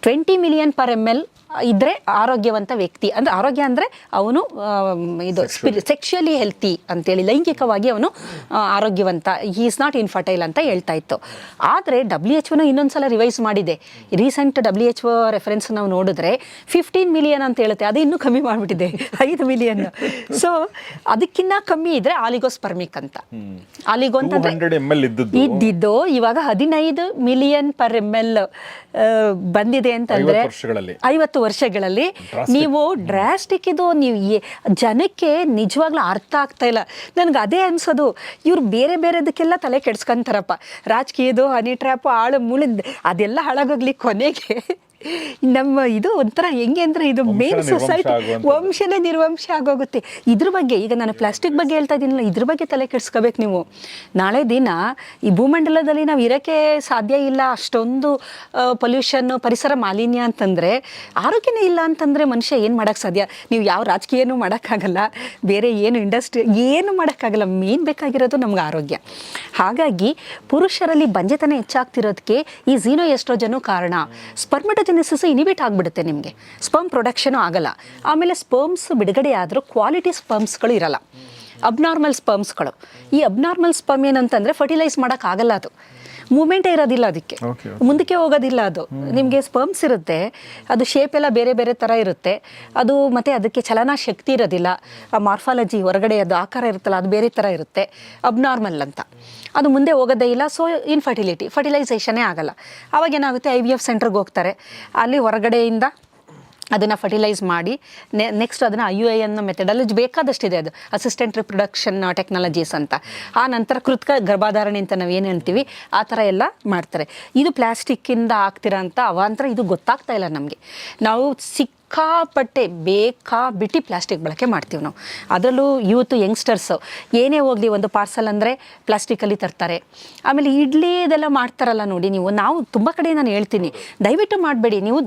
Twenty million per M L ಇದ್ರೆ ಆರೋಗ್ಯವಂತ ವ್ಯಕ್ತಿ. ಅಂದ್ರೆ ಆರೋಗ್ಯ ಅಂದ್ರೆ ಅವನು ಇದು ಸೆಕ್ಷುಯಲಿ ಹೆಲ್ತಿ ಅಂತೇಳಿ ಲೈಂಗಿಕವಾಗಿ ಅವನು ಆರೋಗ್ಯವಂತ. ಹಿ ಇಸ್ ನಾಟ್ ಇನ್ಫರ್ಟೈಲ್ ಅಂತ ಹೇಳ್ತಾ ಇತ್ತು. ಆದರೆ ಡಬ್ಲ್ಯೂ ಎಚ್ ಇನ್ನೊಂದ್ಸಲ ರಿವೈಸ್ ಮಾಡಿದೆ. ರೀಸೆಂಟ್ ಡಬ್ಲ್ಯೂ ಎಚ್ ರೆಫರೆನ್ಸ್ ನಾವು ನೋಡಿದ್ರೆ ಫಿಫ್ಟೀನ್ ಮಿಲಿಯನ್ ಅಂತ ಹೇಳುತ್ತೆ. ಅದು ಇನ್ನೂ ಕಮ್ಮಿ ಮಾಡಿಬಿಟ್ಟಿದೆ. ಐದು ಮಿಲಿಯನ್ ಸೊ ಅದಕ್ಕಿಂತ ಕಮ್ಮಿ ಇದ್ರೆ ಆಲಿಗೋಸ್ಪರ್ಮಿಕ್ ಅಂತ. ಆಲಿಗೋ ಅಂತಂದ್ರೆ ಇದ್ದಿದ್ದು. ಇವಾಗ ಹದಿನೈದು ಮಿಲಿಯನ್ ಪರ್ ಎಂ ಎಲ್ ಬಂದಿದೆ ಅಂತಂದ್ರೆ ಐವತ್ತು ವರ್ಷಗಳಲ್ಲಿ. ವರ್ಷಗಳಲ್ಲಿ ನೀವು ಡ್ರಾಸ್ಟಿಕ್ ಇದು ನೀವು ಜನಕ್ಕೆ ನಿಜವಾಗ್ಲೂ ಅರ್ಥ ಆಗ್ತಾ ಇಲ್ಲ. ನನಗೆ ಅದೇ ಅನ್ಸೋದು ಇವ್ರು ಬೇರೆ ಬೇರೆದಕ್ಕೆಲ್ಲ ತಲೆ ಕೆಡ್ಸ್ಕೊಂತಾರಪ್ಪ. ರಾಜಕೀಯದು ಹನಿ ಟ್ರ್ಯಾಪು ಆಳು ಮುಳಿದ್ ಅದೆಲ್ಲ ಹಾಳಾಗೋಗ್ಲಿ ಕೊನೆಗೆ. ನಮ್ಮ ಇದು ಒಂಥರ ಹೆಂಗೆ ಅಂದ್ರೆ ಇದು ಮೇನ್ ಸೊಸೈಟಿ. ವಂಶನೇ ನಿರ್ವಂಶ ಆಗೋಗುತ್ತೆ. ಇದ್ರ ಬಗ್ಗೆ ಈಗ ನಾನು ಪ್ಲಾಸ್ಟಿಕ್ ಬಗ್ಗೆ ಹೇಳ್ತಾ ಇದ್ದೀನಲ್ಲ ಇದ್ರ ಬಗ್ಗೆ ತಲೆ ಕೆಡಿಸ್ಕೋಬೇಕು ನೀವು. ನಾಳೆ ದಿನ ಈ ಭೂಮಂಡಲದಲ್ಲಿ ನಾವು ಇರೋಕ್ಕೆ ಸಾಧ್ಯ ಇಲ್ಲ ಅಷ್ಟೊಂದು ಪೊಲ್ಯೂಷನ್ ಪರಿಸರ ಮಾಲಿನ್ಯ ಅಂತಂದರೆ ಆರೋಗ್ಯನೇ ಇಲ್ಲ ಅಂತಂದರೆ ಮನುಷ್ಯ ಏನು ಮಾಡೋಕ್ಕೆ ಸಾಧ್ಯ? ನೀವು ಯಾವ ರಾಜಕೀಯನೂ ಮಾಡೋಕ್ಕಾಗಲ್ಲ ಬೇರೆ ಏನು ಇಂಡಸ್ಟ್ರಿ ಏನು ಮಾಡೋಕ್ಕಾಗಲ್ಲ ಮೇನ್ ಬೇಕಾಗಿರೋದು ನಮ್ಗೆ ಆರೋಗ್ಯ. ಹಾಗಾಗಿ ಪುರುಷರಲ್ಲಿ ಬಂಜೆತನ ಹೆಚ್ಚಾಗ್ತಿರೋದಕ್ಕೆ ಈ ಝೀನೋ ಎಸ್ಟ್ರೋಜನು ಕಾರಣ. ಸ್ಪರ್ಮಟೋಜೆನಿಸಿಸ್ ಇನಿಬಿಟ್ ಆಗಿಬಿಡುತ್ತೆ ನಿಮಗೆ. ಸ್ಪರ್ಮ್ ಪ್ರೊಡಕ್ಷನು ಆಗಲ್ಲ. ಆಮೇಲೆ ಸ್ಪರ್ಮ್ಸ್ ಬಿಡುಗಡೆ ಆದರೂ ಕ್ವಾಲಿಟಿ ಸ್ಪರ್ಮ್ಸ್ಗಳು ಇರಲ್ಲ. ಅಬ್ನಾರ್ಮಲ್ ಸ್ಪರ್ಮ್ಸ್ಗಳು ಈ ಅಬ್ನಾರ್ಮಲ್ ಸ್ಪರ್ಮ್ ಏನಂತಂದರೆ ಫರ್ಟಿಲೈಸ್ ಮಾಡೋಕ್ಕಾಗಲ್ಲ ಅದು. ಮೂಮೆಂಟೇ ಇರೋದಿಲ್ಲ ಅದಕ್ಕೆ. ಮುಂದಕ್ಕೆ ಹೋಗೋದಿಲ್ಲ ಅದು. ನಿಮಗೆ ಸ್ಪರ್ಮ್ಸ್ ಇರುತ್ತೆ ಅದು ಶೇಪ್ ಎಲ್ಲ ಬೇರೆ ಬೇರೆ ಥರ ಇರುತ್ತೆ. ಅದು ಮತ್ತು ಅದಕ್ಕೆ ಚಲನಾ ಶಕ್ತಿ ಇರೋದಿಲ್ಲ. ಆ ಮಾರ್ಫಾಲಜಿ ಹೊರಗಡೆ ಅದು ಆಕಾರ ಇರುತ್ತಲ್ಲ ಅದು ಬೇರೆ ಥರ ಇರುತ್ತೆ. ಅಬ್ನಾರ್ಮಲ್ ಅಂತ. ಅದು ಮುಂದೆ ಹೋಗೋದೇ ಇಲ್ಲ ಸೊ ಇನ್ಫರ್ಟಿಲಿಟಿ ಫರ್ಟಿಲೈಸೇಷನೇ ಆಗಲ್ಲ. ಅವಾಗ ಏನಾಗುತ್ತೆ ಐ ವಿ ಎಫ್ ಸೆಂಟ್ರಿಗೆ ಹೋಗ್ತಾರೆ. ಅಲ್ಲಿ ಹೊರಗಡೆಯಿಂದ ಅದನ್ನು ಫರ್ಟಿಲೈಸ್ ಮಾಡಿ ನೆ ನೆಕ್ಸ್ಟ್ ಅದನ್ನು ಐ ಯು ಐ ಅನ್ನೋ ಮೆಥಡಲ್ಲಿ ಬೇಕಾದಷ್ಟಿದೆ ಅದು. ಅಸಿಸ್ಟೆಂಟ್ ರಿಪ್ರೊಡಕ್ಷನ್ ಟೆಕ್ನಾಲಜೀಸ್ ಅಂತ. ಆ ನಂತರ ಕೃತಕ ಗರ್ಭಾಧಾರಣೆ ಅಂತ ನಾವು ಏನು ಹೇಳ್ತೀವಿ? ಆ ಥರ ಎಲ್ಲ ಮಾಡ್ತಾರೆ. ಇದು ಪ್ಲಾಸ್ಟಿಕ್ಕಿಂದ ಆಗ್ತಿರೋ ಅಂತ ಅವಾಂತರ ಇದು ಗೊತ್ತಾಗ್ತಾ ಇಲ್ಲ ನಮಗೆ. ನಾವು ಸಿಕ್ಕಾಪಟ್ಟೆ ಬೇಕಾ ಬಿಟ್ಟು ಪ್ಲಾಸ್ಟಿಕ್ ಬಳಕೆ ಮಾಡ್ತೀವಿ ನಾವು. ಅದರಲ್ಲೂ ಯೂತ್ ಯಂಗ್ಸ್ಟರ್ಸು ಏನೇ ಹೋಗಲಿ ಒಂದು ಪಾರ್ಸಲ್ ಅಂದರೆ ಪ್ಲಾಸ್ಟಿಕಲ್ಲಿ ತರ್ತಾರೆ. ಆಮೇಲೆ ಇಡ್ಲಿ ಇದೆಲ್ಲ ಮಾಡ್ತಾರಲ್ಲ ನೋಡಿ ನೀವು ನಾವು ತುಂಬ ಕಡೆ ನಾನು ಹೇಳ್ತೀನಿ. ದಯವಿಟ್ಟು ಮಾಡಬೇಡಿ. ನೀವು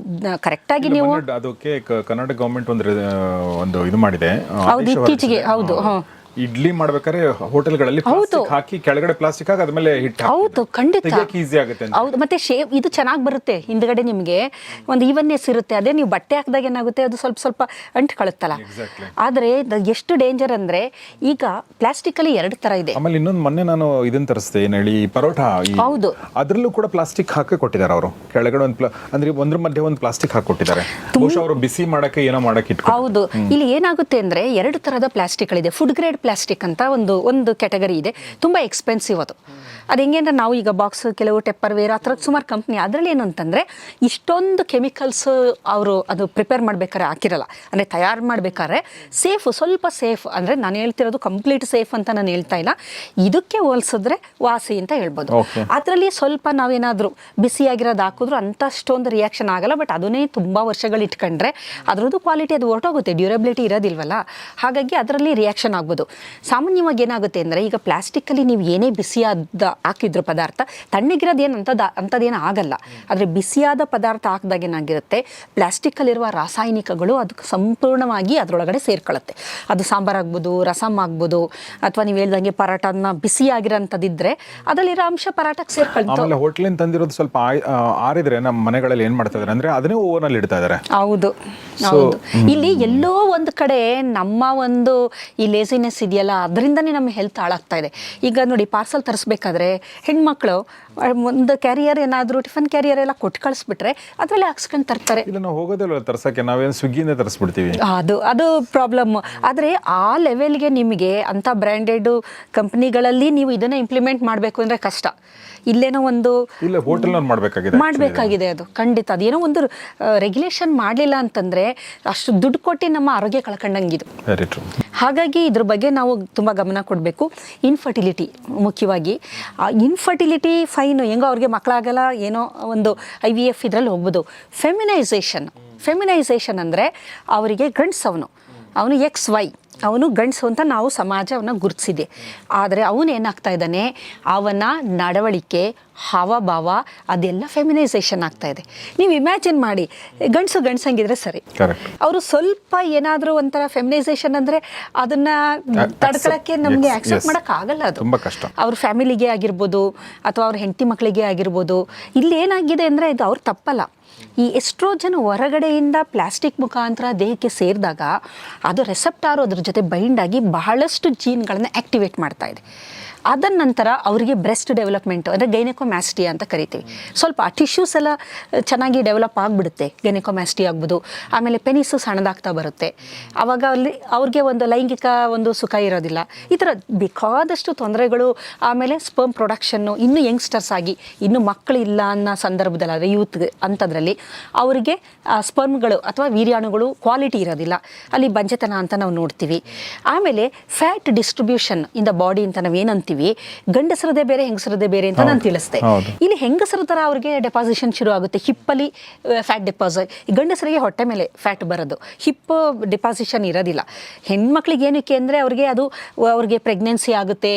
ಕರೆಕ್ಟಾಗಿ ನೀವು ಅದಕ್ಕೆ ಕರ್ನಾಟಕ ಗೌರ್ಮೆಂಟ್ ಒಂದು ಒಂದು ಇದು ಮಾಡಿದೆ. ಹೌದು, ಇತ್ತೀಚೆಗೆ, ಹೌದು, ಹಾ. ಇಡ್ಲಿ ಮಾಡ್ಬೇಕಾದ್ರೆ ಹೋಟೆಲ್ಗಳಲ್ಲಿ ಪ್ಲಾಸ್ಟಿಕ್ ಹಾಕಿ ಕೆಳಗಡೆ ಪ್ಲಾಸ್ಟಿಕ್ ಹಾಕಿ ಅದ್ಮೇಲೆ ಹಿಟ್ಟು ಹೌದು ಖಂಡಿತ. ಈಸಿ ಆಗುತ್ತೆ ಅಂತ. ಹೌದು ಮತ್ತೆ ಶೇಪ್ ಇದು ಚೆನ್ನಾಗಿ ಬರುತ್ತೆ ಹಿಂದ್ಗಡೆ ನಿಮಗೆ. ಒಂದು ಈವನ್ನೆಸ್ ಇರುತ್ತೆ. ಅದೇ ನೀವು ಬಟ್ಟೆ ಹಾಕಿದಾಗ ಏನಾಗುತ್ತೆ? ಅದು ಸ್ವಲ್ಪ ಸ್ವಲ್ಪ ಅಂಟ್ಕೊಳುತ್ತಲ್ಲ Exactly. ಆದರೆ ಎಷ್ಟು ಡೇಂಜರ್ ಅಂದರೆ ಈಗ ಪ್ಲಾಸ್ಟಿಕಲ್ಲಿ ಎರಡು ಥರ ಇದೆ. ಆಮೇಲೆ ಇನ್ನೊಂದು ಮೊನ್ನೆ ನಾನು ಇದನ್ನ ತರಿಸ್ದೆ ಏನ್ ಹೇಳಿ ಈ ಪರೋಟ ಈ- ಹೌದು. ಅದ್ರಲ್ಲೂ ಕೂಡ ಪ್ಲಾಸ್ಟಿಕ್ ಹಾಕಿ ಕೊಟ್ಟಿದ್ದಾರೆ ಅವರು. ಕೆಳಗಡೆ ಒಂದು ಅಂದ್ರೆ ಒಂದ್ರ ಮಧ್ಯೆ ಒಂದು ಪ್ಲಾಸ್ಟಿಕ್ ಹಾಕಿ ಕೊಟ್ಟಿದ್ದಾರೆ. ಬಹುಶಃ ಅವರು ಬಿಸಿ ಮಾಡಕ್ಕೆ ಏನೋ ಮಾಡಕ್ಕೆ ಇಟ್ಕೊಂಡು ಹೌದು. ಇಲ್ಲಿ ಏನಾಗುತ್ತೆ ಅಂದರೆ ಎರಡು ಥರದ ಪ್ಲಾಸ್ಟಿಕ್ಗಳಿದೆ ಫುಡ್ ಗ್ರೇಡ್ ಪ್ಲಾಸ್ಟಿಕ್ ಅಂತ ಒಂದು ಒಂದು ಕ್ಯಾಟಗರಿ ಇದೆ. ತುಂಬ ಎಕ್ಸ್ಪೆನ್ಸಿವ್ ಅದು. ಅದು ಹೆಂಗೆ ಅಂದರೆ ನಾವು ಈಗ ಬಾಕ್ಸ್ ಕೆಲವು ಟೆಪ್ಪರ್ ವೇರ್ ಆ ಥರದ್ದು ಸುಮಾರು ಕಂಪ್ನಿ ಅದರಲ್ಲಿ ಏನು ಅಂತಂದರೆ ಇಷ್ಟೊಂದು ಕೆಮಿಕಲ್ಸ್ ಅವರು ಅದು ಪ್ರಿಪೇರ್ ಮಾಡಬೇಕಾದ್ರೆ ಹಾಕಿರಲ್ಲ. ಅಂದರೆ ತಯಾರು ಮಾಡಬೇಕಾದ್ರೆ ಸೇಫ್ ಸ್ವಲ್ಪ ಸೇಫ್ ಅಂದರೆ ನಾನು ಹೇಳ್ತಿರೋದು ಕಂಪ್ಲೀಟ್ ಸೇಫ್ ಅಂತ ನಾನು ಹೇಳ್ತಾ ಇಲ್ಲ. ಇದಕ್ಕೆ ಹೋಲಿಸಿದ್ರೆ ವಾಸಿ ಅಂತ ಹೇಳ್ಬೋದು. ಅದರಲ್ಲಿ ಸ್ವಲ್ಪ ನಾವೇನಾದರೂ ಬಿಸಿಯಾಗಿರೋದು ಹಾಕಿದ್ರು ಅಂಥಷ್ಟೊಂದು ರಿಯಾಕ್ಷನ್ ಆಗಲ್ಲ. ಬಟ್ ಅದನ್ನೇ ತುಂಬ ವರ್ಷಗಳು ಇಟ್ಕೊಂಡ್ರೆ ಅದರದ್ದು ಕ್ವಾಲಿಟಿ ಅದು ಹೊರಟೋಗುತ್ತೆ. ಡ್ಯೂರಬಿಲಿಟಿ ಇರೋದಿಲ್ವಲ್ಲ. ಹಾಗಾಗಿ ಅದರಲ್ಲಿ ರಿಯಾಕ್ಷನ್ ಆಗ್ಬೋದು. ಸಾಮಾನ್ಯವಾಗಿ ಏನಾಗುತ್ತೆ ಅಂದರೆ ಈಗ ಪ್ಲಾಸ್ಟಿಕ್ಕಲ್ಲಿ ನೀವು ಏನೇ ಬಿಸಿಯಾದ ಹಾಕಿದ್ರು ಪದಾರ್ಥ ತಣ್ಣಗಿರೋದೇನು ಅಂಥದ್ದು ಅಂಥದ್ದೇನು ಆಗಲ್ಲ. ಆದರೆ ಬಿಸಿಯಾದ ಪದಾರ್ಥ ಹಾಕಿದಾಗ ಏನಾಗಿರುತ್ತೆ ಪ್ಲಾಸ್ಟಿಕ್ಕಲ್ಲಿರುವ ರಾಸಾಯನಿಕಗಳು ಅದಕ್ಕೆ ಸಂಪೂರ್ಣವಾಗಿ ಅದರೊಳಗಡೆ ಸೇರ್ಕೊಳ್ಳುತ್ತೆ. ಅದು ಸಾಂಬಾರು ಆಗ್ಬೋದು ರಸಮ್ ಆಗ್ಬೋದು ಅಥವಾ ನೀವು ಹೇಳ್ದಂಗೆ ಪರಾಟನ ಬಿಸಿಯಾಗಿರೋಂಥದ್ದಿದ್ರೆ ಅದರಲ್ಲಿರೋ ಅಂಶ ಪರಾಟಕ್ಕೆ ಸೇರ್ಕೊಳ್ತಾರೆ ಹೋಟ್ಲಿಂದ ತಂದಿರೋದು ಸ್ವಲ್ಪ ಆರಿದ್ರೆ ನಮ್ಮ ಮನೆಗಳಲ್ಲಿ ಏನು ಮಾಡ್ತಾ ಇದಾರೆ ಅಂದ್ರೆ ಅದನ್ನೇ ಓವನ್ ಅಲ್ಲಿ ಇಡ್ತಾ ಇದ್ದಾರೆ ಹೌದು ಹೌದು. ಇಲ್ಲಿ ಎಲ್ಲೋ ಒಂದು ಕಡೆ ನಮ್ಮ ಒಂದು ಈ ಲೇಸಿನೆಸ್ ಇದೆಯಲ್ಲ ಅದರಿಂದನೇ ನಮ್ಮ ಹೆಲ್ತ್ ಹಾಳಾಗ್ತಾ ಇದೆ. ಈಗ ನೋಡಿ ಪಾರ್ಸಲ್ ತರಿಸ್ಬೇಕಾದ್ರೆ ಹೆಣ್ಮಕ್ಳು ಒಂದು ಕ್ಯಾರಿಯರ್ ಏನಾದರೂ ಟಿಫನ್ ಕ್ಯಾರಿಯರ್ ಎಲ್ಲ ಕೊಟ್ಟು ಕಳಿಸ್ಬಿಟ್ರೆ ಅದರಲ್ಲಿ ಹಾಕ್ಸ್ಕೊಂಡು ತರ್ತಾರೆ. ಇಲ್ಲ ನಾವು ಹೋಗೋದಿಲ್ಲ ತರ್ಸಕ್ಕೆ ನಾವೇನು ಸ್ವಿಗ್ಗಿಯಿಂದ ತರಿಸ್ಬಿಡ್ತೀವಿ. ಅದು ಅದು ಪ್ರಾಬ್ಲಮ್ ಆದರೆ ಆ ಲೆವೆಲ್ಗೆ ನಿಮಗೆ ಅಂಥ ಬ್ರ್ಯಾಂಡೆಡ್ ಕಂಪ್ನಿಗಳಲ್ಲಿ ನೀವು ಇದನ್ನು ಇಂಪ್ಲಿಮೆಂಟ್ ಮಾಡಬೇಕು ಅಂದರೆ ಕಷ್ಟ. ಇಲ್ಲೇನೋ ಒಂದು ಇಲ್ಲ ಹೋಟೆಲ್ ಮಾಡಬೇಕಾಗಿದೆ ಮಾಡಬೇಕಾಗಿದೆ ಅದು. ಖಂಡಿತ ಅದೇನೋ ಒಂದು ರೆಗ್ಯುಲೇಷನ್ ಮಾಡಲಿಲ್ಲ ಅಂತಂದರೆ ಅಷ್ಟು ದುಡ್ಡು ಕೊಟ್ಟು ನಮ್ಮ ಆರೋಗ್ಯ ಕಳ್ಕೊಂಡಂಗಿದು. ಹಾಗಾಗಿ ಇದ್ರ ಬಗ್ಗೆ ನಾವು ತುಂಬ ಗಮನ ಕೊಡಬೇಕು. ಇನ್ಫರ್ಟಿಲಿಟಿ ಮುಖ್ಯವಾಗಿ. ಆ ಇನ್ಫರ್ಟಿಲಿಟಿ ಫೈನು ಹೆಂಗೋ ಅವ್ರಿಗೆ ಮಕ್ಕಳಾಗಲ್ಲ ಏನೋ ಒಂದು ಐ ವಿ ಎಫ್ ಇದರಲ್ಲಿ ಹೋಗ್ಬೋದು. ಫೆಮಿನೈಸೇಷನ್ ಫೆಮಿನೈಸೇಷನ್ ಅಂದರೆ ಅವರಿಗೆ ಗಂಡ್ಸ್ ಅವನು ಅವನು ಎಕ್ಸ್ ವೈ ಅವನು ಗಂಡಸು ಅಂತ ನಾವು ಸಮಾಜ ಅವನ ಗುರುತಿಸಿದೆ ಆದರೆ ಅವನು ಏನಾಗ್ತಾ ಇದ್ದಾನೆ? ಅವನ ನಡವಳಿಕೆ ಹಾವಭಾವ ಅದೆಲ್ಲ ಫೆಮಿನೈಸೇಷನ್ ಆಗ್ತಾ ಇದೆ. ನೀವು ಇಮ್ಯಾಜಿನ್ ಮಾಡಿ ಗಂಡಸು ಗಂಡಸಂಗಿದ್ರೆ ಸರಿ. ಅವರು ಸ್ವಲ್ಪ ಏನಾದರೂ ಒಂಥರ ಫೆಮಿನೈಸೇಷನ್ ಅಂದರೆ ಅದನ್ನ ತಡ್ಕೊಳ್ಳೋಕ್ಕೆ ನಮಗೆ ಆಕ್ಸೆಪ್ಟ್. ಮಾಡೋಕ್ಕಾಗಲ್ಲ ಅದು. ತುಂಬಾ ಕಷ್ಟ. ಅವ್ರ ಫ್ಯಾಮಿಲಿಗೆ ಆಗಿರ್ಬೋದು ಅಥವಾ ಅವ್ರ ಹೆಂಡತಿ ಮಕ್ಕಳಿಗೆ ಆಗಿರ್ಬೋದು ಇಲ್ಲಿ ಏನಾಗಿದೆ ಅಂದರೆ ಇದು ಅವ್ರ ತಪ್ಪಲ್ಲ. ಈ ಎಸ್ಟ್ರೋಜನ್ ಹೊರಗಡೆಯಿಂದ ಪ್ಲಾಸ್ಟಿಕ್ ಮುಖಾಂತರ ದೇಹಕ್ಕೆ ಸೇರಿದಾಗ ಅದು ರೆಸೆಪ್ಟಾರು ಅದ್ರ ಜೊತೆ ಬೈಂಡ್ ಆಗಿ ಬಹಳಷ್ಟು ಜೀನ್ಗಳನ್ನು ಆ್ಯಕ್ಟಿವೇಟ್ ಮಾಡ್ತಾ ಇದೆ. ಅದರ ನಂತರ ಅವರಿಗೆ ಬ್ರೆಸ್ಟ್ ಡೆವಲಪ್ಮೆಂಟ್, ಅಂದರೆ ಗೈನೆಕೋಮ್ಯಾಸ್ಟಿ ಅಂತ ಕರಿತೀವಿ. ಸ್ವಲ್ಪ ಆ ಟಿಶ್ಯೂಸ್ ಎಲ್ಲ ಚೆನ್ನಾಗಿ ಡೆವಲಪ್ ಆಗಿಬಿಡುತ್ತೆ, ಗೈನೆಕೋಮ್ಯಾಸ್ಟಿ ಆಗ್ಬೋದು. ಆಮೇಲೆ ಪೆನಿಸು ಸಣ್ಣದಾಗ್ತಾ ಬರುತ್ತೆ. ಆವಾಗ ಅಲ್ಲಿ ಅವ್ರಿಗೆ ಒಂದು ಲೈಂಗಿಕ ಒಂದು ಸುಖ ಇರೋದಿಲ್ಲ. ಈ ಥರ ಬೇಕಾದಷ್ಟು ತೊಂದರೆಗಳು, ಆಮೇಲೆ ಸ್ಪರ್ಮ್ ಪ್ರೊಡಕ್ಷನ್ನು ಇನ್ನೂ ಯಂಗ್ಸ್ಟರ್ಸ್ ಆಗಿ, ಇನ್ನೂ ಮಕ್ಕಳಿಲ್ಲ ಅನ್ನೋ ಸಂದರ್ಭದಲ್ಲಿ ಅದೇ ಯೂತ್ ಅಂಥದ್ರಲ್ಲಿ ಅವರಿಗೆ ಸ್ಪರ್ಮ್ಗಳು ಅಥವಾ ವೀರ್ಯಾಣುಗಳು ಕ್ವಾಲಿಟಿ ಇರೋದಿಲ್ಲ. ಅಲ್ಲಿ ಬಂಜೆತನ ಅಂತ ನಾವು ನೋಡ್ತೀವಿ. ಆಮೇಲೆ fat distribution in the body ಅಂತ ನಾವು ಏನಂತೀವಿ? ಗಂಡಸರದೇ ಬೇರೆ ಹೆಂಗಸರದೇ ಬೇರೆ ಅಂತ ನಾನು. ತಿಳಿಸ್ದೆ. ಇಲ್ಲಿ ಹೆಂಗಸರ ಥರ ಅವ್ರಿಗೆ ಡೆಪಾಸಿಷನ್ ಶುರು ಆಗುತ್ತೆ. ಹಿಪ್ಪಲ್ಲಿ ಫ್ಯಾಟ್ ಡೆಪಾಸಿಟ್ ಗಂಡಸರಿಗೆ ಹೊಟ್ಟೆ ಮೇಲೆ ಫ್ಯಾಟ್ ಬರೋದು. ಹಿಪ್ ಡೆಪಾಸಿಷನ್ ಇರೋದಿಲ್ಲ. ಹೆಣ್ಮಕ್ಳಿಗೆ ಏನಕ್ಕೆ ಅಂದರೆ ಅವ್ರಿಗೆ ಅದು ಅವ್ರಿಗೆ ಪ್ರೆಗ್ನೆನ್ಸಿ ಆಗುತ್ತೆ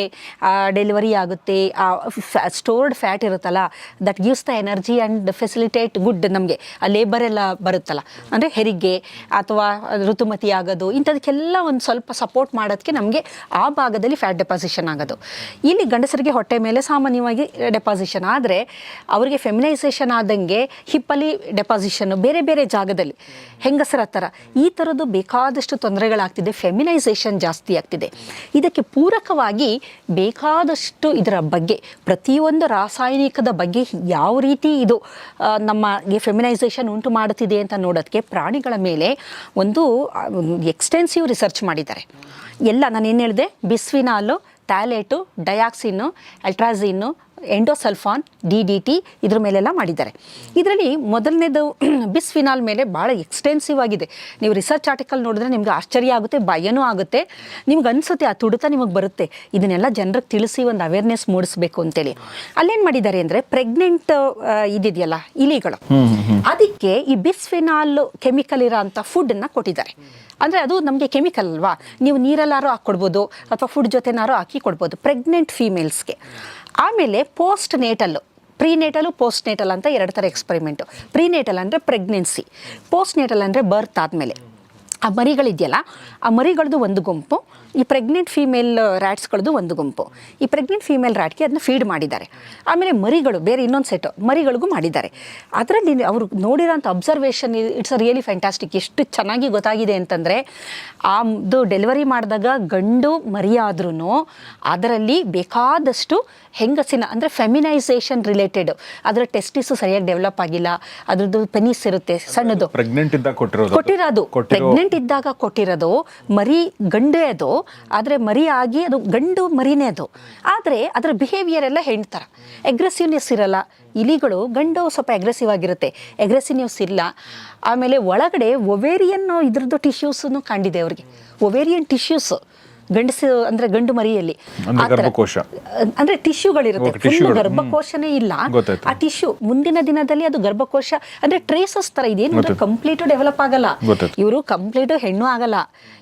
ಡೆಲಿವರಿ ಆಗುತ್ತೆ ಸ್ಟೋರ್ಡ್ ಫ್ಯಾಟ್ ಇರುತ್ತಲ್ಲ that gives the energy and facilitate good ನಮಗೆ. ಆ ಲೇಬರ್ ಎಲ್ಲ ಬರುತ್ತಲ್ಲ. ಅಂದರೆ ಹೆರಿಗೆ ಅಥವಾ ಋತುಮತಿ ಆಗೋದು ಇಂಥದಕ್ಕೆಲ್ಲ ಒಂದು ಸ್ವಲ್ಪ ಸಪೋರ್ಟ್ ಮಾಡೋದಕ್ಕೆ ನಮಗೆ ಆ ಭಾಗದಲ್ಲಿ ಫ್ಯಾಟ್ ಡೆಪಾಸಿಷನ್ ಆಗೋದು. ಇಲ್ಲಿ ಗಂಡಸರಿಗೆ ಹೊಟ್ಟೆ ಮೇಲೆ ಸಾಮಾನ್ಯವಾಗಿ ಡೆಪಾಸಿಷನ್ ಆದರೆ ಅವರಿಗೆ ಫೆಮಿನೈಸೇಷನ್ ಆದಂಗೆ ಹಿಪ್ಪಲ್ಲಿ ಡೆಪಾಸಿಷನ್ನು ಬೇರೆ ಬೇರೆ ಜಾಗದಲ್ಲಿ. ಹೆಂಗಸರ ಥರ ಈ ಥರದ್ದು ಬೇಕಾದಷ್ಟು ತೊಂದರೆಗಳಾಗ್ತಿದೆ. ಫೆಮಿನೈಸೇಷನ್ ಜಾಸ್ತಿ ಆಗ್ತಿದೆ. ಇದಕ್ಕೆ ಪೂರಕವಾಗಿ ಬೇಕಾದಷ್ಟು ಇದರ ಬಗ್ಗೆ, ಪ್ರತಿಯೊಂದು ರಾಸಾಯನಿಕದ ಬಗ್ಗೆ ಯಾವ ರೀತಿ ಇದು ನಮಗೆ ಫೆಮಿನೈಸೇಷನ್ ಉಂಟು ಮಾಡುತ್ತಿದೆ ಅಂತ ನೋಡೋದಕ್ಕೆ ಪ್ರಾಣಿಗಳ ಮೇಲೆ ಒಂದು ಎಕ್ಸ್ಟೆನ್ಸಿವ್ ರಿಸರ್ಚ್ ಮಾಡಿದ್ದಾರೆ. ಎಲ್ಲ, ನಾನು ಏನು ಹೇಳಿದೆ? Bisphenol phthalate dioxin atrazine endosulfan D D T ಇದ್ರ ಮೇಲೆಲ್ಲ ಮಾಡಿದ್ದಾರೆ. ಇದರಲ್ಲಿ ಮೊದಲನೇದು ಬಿಸ್ಫಿನಾಲ್ ಮೇಲೆ ಭಾಳ ಎಕ್ಸ್ಟೆನ್ಸಿವ್ ಆಗಿದೆ. ನೀವು ರಿಸರ್ಚ್ ಆರ್ಟಿಕಲ್ ನೋಡಿದ್ರೆ ನಿಮ್ಗೆ ಆಶ್ಚರ್ಯ ಆಗುತ್ತೆ ಭಯನೂ ಆಗುತ್ತೆ. ನಿಮ್ಗೆ ಅನಿಸುತ್ತೆ ಆ ತುಡಿತ ನಿಮಗೆ ಬರುತ್ತೆ. ಇದನ್ನೆಲ್ಲ ಜನರಿಗೆ ತಿಳಿಸಿ ಒಂದು ಅವೇರ್ನೆಸ್ ಮೂಡಿಸ್ಬೇಕು ಅಂತೇಳಿ. ಅಲ್ಲೇನು ಮಾಡಿದ್ದಾರೆ ಅಂದರೆ ಪ್ರೆಗ್ನೆಂಟ್ ಇದಿದೆಯಲ್ಲ ಇಲಿಗಳು. ಅದಕ್ಕೆ ಈ ಬಿಸ್ಫಿನಾಲ್ ಕೆಮಿಕಲ್ ಇರೋ ಅಂಥ ಫುಡ್ಡನ್ನು ಕೊಟ್ಟಿದ್ದಾರೆ. ಅಂದರೆ ಅದು ನಮಗೆ ಕೆಮಿಕಲ್ ಅಲ್ವಾ? ನೀವು ನೀರಲ್ಲಾರು ಹಾಕ್ಕೊಡ್ಬೋದು ಅಥವಾ ಫುಡ್ ಜೊತೆನಾರು ಹಾಕಿ ಕೊಡ್ಬೋದು ಪ್ರೆಗ್ನೆಂಟ್ ಫೀಮೇಲ್ಸ್ಗೆ ಆಮೇಲೆ postnatal prenatal postnatal ಅಂತ ಎರಡು ಥರ ಎಕ್ಸ್ಪರಿಮೆಂಟು ಪ್ರೀನೇಟಲ್ ಅಂದರೆ ಪ್ರೆಗ್ನೆನ್ಸಿ ಪೋಸ್ಟ್ ನೇಟಲ್ ಅಂದರೆ ಬರ್ತ್ ಆದಮೇಲೆ. ಆ ಮರಿಗಳಿದೆಯಲ್ಲ, ಆ ಮರಿಗಳದ್ದು ಒಂದು ಗುಂಪು ಈ ಪ್ರೆಗ್ನೆಂಟ್ ಫೀಮೇಲ್ ರ್ಯಾಟ್ಸ್ಗಳದ್ದು ಒಂದು ಗುಂಪು. ಈ ಪ್ರೆಗ್ನೆಂಟ್ ಫೀಮೇಲ್ ರ್ಯಾಟ್ಗೆ ಅದನ್ನ ಫೀಡ್ ಮಾಡಿದ್ದಾರೆ. ಆಮೇಲೆ ಮರಿಗಳು ಬೇರೆ ಇನ್ನೊಂದು ಸೆಟ್ ಮರಿಗಳಿಗೂ ಮಾಡಿದ್ದಾರೆ. ಅದರಲ್ಲಿ ಅವರು ನೋಡಿರೋಂಥ observation it's a really fantastic ಎಷ್ಟು ಚೆನ್ನಾಗಿ ಗೊತ್ತಾಗಿದೆ ಅಂತಂದರೆ ಆದು ಡೆಲಿವರಿ ಮಾಡಿದಾಗ ಗಂಡು ಮರಿಯಾದ್ರೂ ಅದರಲ್ಲಿ ಬೇಕಾದಷ್ಟು ಹೆಂಗಸಿನ ಅಂದರೆ ಫೆಮಿನೈಸೇಷನ್ ರಿಲೇಟೆಡ್ ಅದರ ಟೆಸ್ಟಿಸು ಸರಿಯಾಗಿ ಡೆವಲಪ್ ಆಗಿಲ್ಲ ಅದ್ರದ್ದು ಪೆನಿಸ್ ಇರುತ್ತೆ ಸಣ್ಣದು. ಪ್ರೆಗ್ನೆಂಟ್ ಇದ್ದಾಗ ಕೊಟ್ಟಿರೋದು ಕೊಟ್ಟಿರೋದು. ಕೊಟ್ಟಿರೋ ಪ್ರೆಗ್ನೆಂಟ್ ಇದ್ದಾಗ ಕೊಟ್ಟಿರೋದು ಮರಿ ಗಂಡೇ ಅದು ಆದರೆ ಮರಿಯಾಗಿ ಅದು ಗಂಡು ಮರಿನೇ ಅದು. ಆದರೆ ಅದರ ಬಿಹೇವಿಯರ್ ಎಲ್ಲ ಹೆಣ್ತರ. ಎಗ್ರೆಸಿವ್ನೆಸ್ ಇರಲ್ಲ. ಇಲಿಗಳು ಗಂಡು ಸ್ವಲ್ಪ ಎಗ್ರೆಸಿವ್ ಆಗಿರುತ್ತೆ. ಎಗ್ರೆಸಿವ್ನೆಸ್ ಇಲ್ಲ. ಆಮೇಲೆ ಒಳಗಡೆ ಒವೇರಿಯನ್ ಇದ್ರದ್ದು ಟಿಶ್ಯೂಸನ್ನು ಕಂಡಿದೆ ಅವ್ರಿಗೆ. ಒವೇರಿಯನ್ ಟಿಶ್ಯೂಸ್ ಗಂಡಸು ಅಂದ್ರೆ ಗಂಡು ಮರಿಯಲ್ಲಿ. ಅಂದ್ರೆ ಆ ಗರ್ಭಕೋಶ. ಅಂದ್ರೆ ಟಿಶ್ಯೂಗಳಿರುತ್ತೆ. ಗರ್ಭಕೋಶನೇ ಇಲ್ಲ. ಆ ಟಿಶ್ಯೂ ಮುಂದಿನ ದಿನದಲ್ಲಿ ಅದು ಗರ್ಭಕೋಶ ಅಂದ್ರೆ ಟ್ರೇಸಸ್ ತರ ಇದೇನು. ಕಂಪ್ಲೀಟ್ ಡೆವಲಪ್ ಆಗಲ್ಲ. ಇವರು ಕಂಪ್ಲೀಟ್ ಹೆಣ್ಣು ಆಗಲ್ಲ.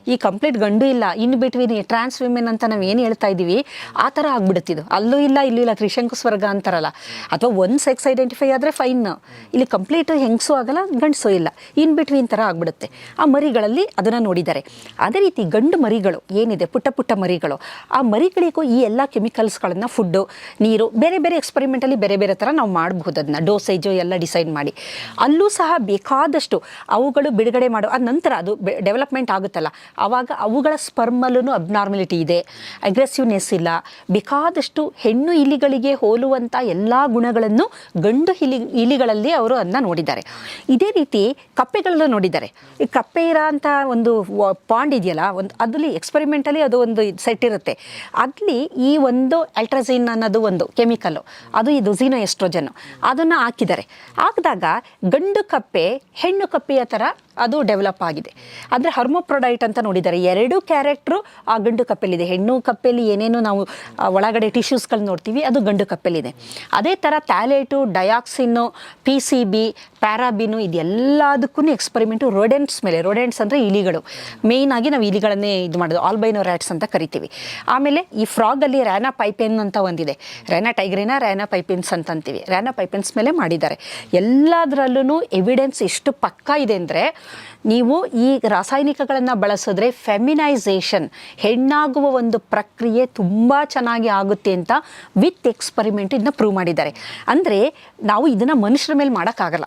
ಈ ಕಂಪ್ಲೀಟ್ ಗಂಡು ಇಲ್ಲ. ಇನ್ ಬಿಟ್ವೀನ್ ಟ್ರಾನ್ಸ್ ವಿಮೆನ್ ಅಂತ ನಾವು ಏನು ಹೇಳ್ತಾ ಇದೀವಿ ಆ ತರ ಆಗ್ಬಿಡುತ್ತಿದ್ದು ಅಲ್ಲೂ ಇಲ್ಲ ಇಲ್ಲೂ ಇಲ್ಲ. ತ್ರಿಶಂಕು ಸ್ವರ್ಗ ಅಂತಾರಲ್ಲ. ಅಥವಾ ಒಂದ್ ಸೆಕ್ಸ್ ಐಡೆಂಟಿಫೈ ಆದ್ರೆ ಫೈನ್. ಇಲ್ಲಿ ಕಂಪ್ಲೀಟ್ ಹೆಂಗ್ಸು ಆಗಲ್ಲ ಗಂಡಸು ಇಲ್ಲ. ಇನ್ ಬಿಟ್ವೀನ್ ತರ ಆಗ್ಬಿಡುತ್ತೆ. ಆ ಮರಿಗಳಲ್ಲಿ ಅದನ್ನ ನೋಡಿದ್ದಾರೆ. ಅದೇ ರೀತಿ ಗಂಡು ಮರಿಗಳು ಏನಿದೆ? ಪುಟ್ಟ ಪುಟ್ಟ ಮರಿಗಳು. ಆ ಮರಿಗಳಿಗೂ ಈ ಎಲ್ಲ ಕೆಮಿಕಲ್ಸ್ಗಳನ್ನು ಫುಡ್ಡು, ನೀರು, ಬೇರೆ ಬೇರೆ ಎಕ್ಸ್ಪರಿಮೆಂಟಲ್ಲಿ ಬೇರೆ ಬೇರೆ ಥರ ನಾವು ಮಾಡಬಹುದು ಅದನ್ನ ಡೋಸೇಜು ಎಲ್ಲ ಡಿಸೈಡ್ ಮಾಡಿ. ಅಲ್ಲೂ ಸಹ ಬೇಕಾದಷ್ಟು ಅವುಗಳು ಬಿಡುಗಡೆ ಮಾಡೋ, ಆ ನಂತರ ಅದು ಡೆವಲಪ್ಮೆಂಟ್ ಆಗುತ್ತಲ್ಲ. ಆವಾಗ ಅವುಗಳ ಸ್ಪರ್ಮಲ್ಲೂ ಅಬ್ನಾರ್ಮಲಿಟಿ ಇದೆ. ಅಗ್ರೆಸಿವ್ನೆಸ್ ಇಲ್ಲ. ಬೇಕಾದಷ್ಟು ಹೆಣ್ಣು ಇಲಿಗಳಿಗೆ ಹೋಲುವಂಥ ಎಲ್ಲ ಗುಣಗಳನ್ನು ಗಂಡು ಇಲಿ ಇಲಿಗಳಲ್ಲಿ ಅವರು ಅದನ್ನ ನೋಡಿದ್ದಾರೆ. ಇದೇ ರೀತಿ ಕಪ್ಪೆಗಳಲ್ಲೂ ನೋಡಿದ್ದಾರೆ. ಈ ಕಪ್ಪೆ ಇರೋ ಒಂದು ಪಾಂಡ್ ಇದೆಯಲ್ಲ, ಒಂದು, ಅದರಲ್ಲಿ ಎಕ್ಸ್ಪೆರಿಮೆಂಟಲ್ಲಿ ಅದು ಒಂದು ಸೆಟ್ ಇರುತ್ತೆ. ಅಲ್ಲಿ ಈ ಒಂದು ಅಲ್ಟ್ರಾಝಿನ್ ಅನ್ನೋದು ಒಂದು ಕೆಮಿಕಲ್, ಅದು ಇದು ಝೀನೋ ಎಸ್ಟ್ರೋಜನ್, ಅದನ್ನು ಹಾಕಿದ್ದಾರೆ. ಹಾಕಿದಾಗ ಗಂಡು ಕಪ್ಪೆ ಹೆಣ್ಣು ಕಪ್ಪೆಯ ಥರ ಅದು ಡೆವಲಪ್ ಆಗಿದೆ. ಅಂದರೆ ಹರ್ಮೋಪ್ರೊಡೈಟ್ ಅಂತ ನೋಡಿದ್ದಾರೆ ಎರಡು ಕ್ಯಾರೆಕ್ಟ್ರು ಆ ಗಂಡು ಕಪ್ಪೆಲಿದೆ ಹೆಣ್ಣು ಕಪ್ಪೆಲಿ ಏನೇನು ನಾವು ಒಳಗಡೆ ಟಿಶ್ಯೂಸ್ಗಳು ನೋಡ್ತೀವಿ, ಅದು ಗಂಡು ಕಪ್ಪೆಲಿದೆ ಅದೇ ಥರ phthalate dioxin P C B, paraben ಇದೆಲ್ಲದಕ್ಕೂ ಎಕ್ಸ್ಪರಿಮೆಂಟು ರೋಡೆಂಟ್ಸ್ ಮೇಲೆ. ರೋಡೆಂಟ್ಸ್ ಅಂದರೆ ಇಲಿಗಳು. ಮೇಯ್ನ್ ಆಗಿ ನಾವು ಇಲಿಗಳನ್ನೇ ಇದು ಮಾಡೋದು ಆಲ್ಬೈನೋ ರ್ಯಾಟ್ಸ್ ಅಂತ ಕರಿತೀವಿ. ಆಮೇಲೆ ಈ ಫ್ರಾಗಲ್ಲಿ ರ್ಯಾನಾ ಪೈಪೆನ್ ಅಂತ ಒಂದಿದೆ. ರ್ಯಾನಾ ಟೈಗ್ರಿನ ರ್ಯಾನಾ ಪೈಪೆನ್ಸ್ ಅಂತಂತೀವಿ. ರ್ಯಾನಾ ಪೈಪೆನ್ಸ್ ಮೇಲೆ ಮಾಡಿದ್ದಾರೆ. ಎಲ್ಲದರಲ್ಲೂ ಎವಿಡೆನ್ಸ್ ಎಷ್ಟು ಪಕ್ಕ ಇದೆ ಅಂದರೆ ನೀವು ಈ ರಾಸಾಯನಿಕಗಳನ್ನು ಬಳಸಿದ್ರೆ ಫೆಮಿನೈಸೇಷನ್ ಹೆಣ್ಣಾಗುವ ಒಂದು ಪ್ರಕ್ರಿಯೆ ತುಂಬ ಚೆನ್ನಾಗಿ ಆಗುತ್ತೆ ಅಂತ ವಿತ್ ಎಕ್ಸ್ಪರಿಮೆಂಟ್ ಇದನ್ನ ಪ್ರೂವ್ ಮಾಡಿದ್ದಾರೆ. ಅಂದರೆ ನಾವು ಇದನ್ನು ಮನುಷ್ಯರ ಮೇಲೆ ಮಾಡೋಕ್ಕಾಗಲ್ಲ.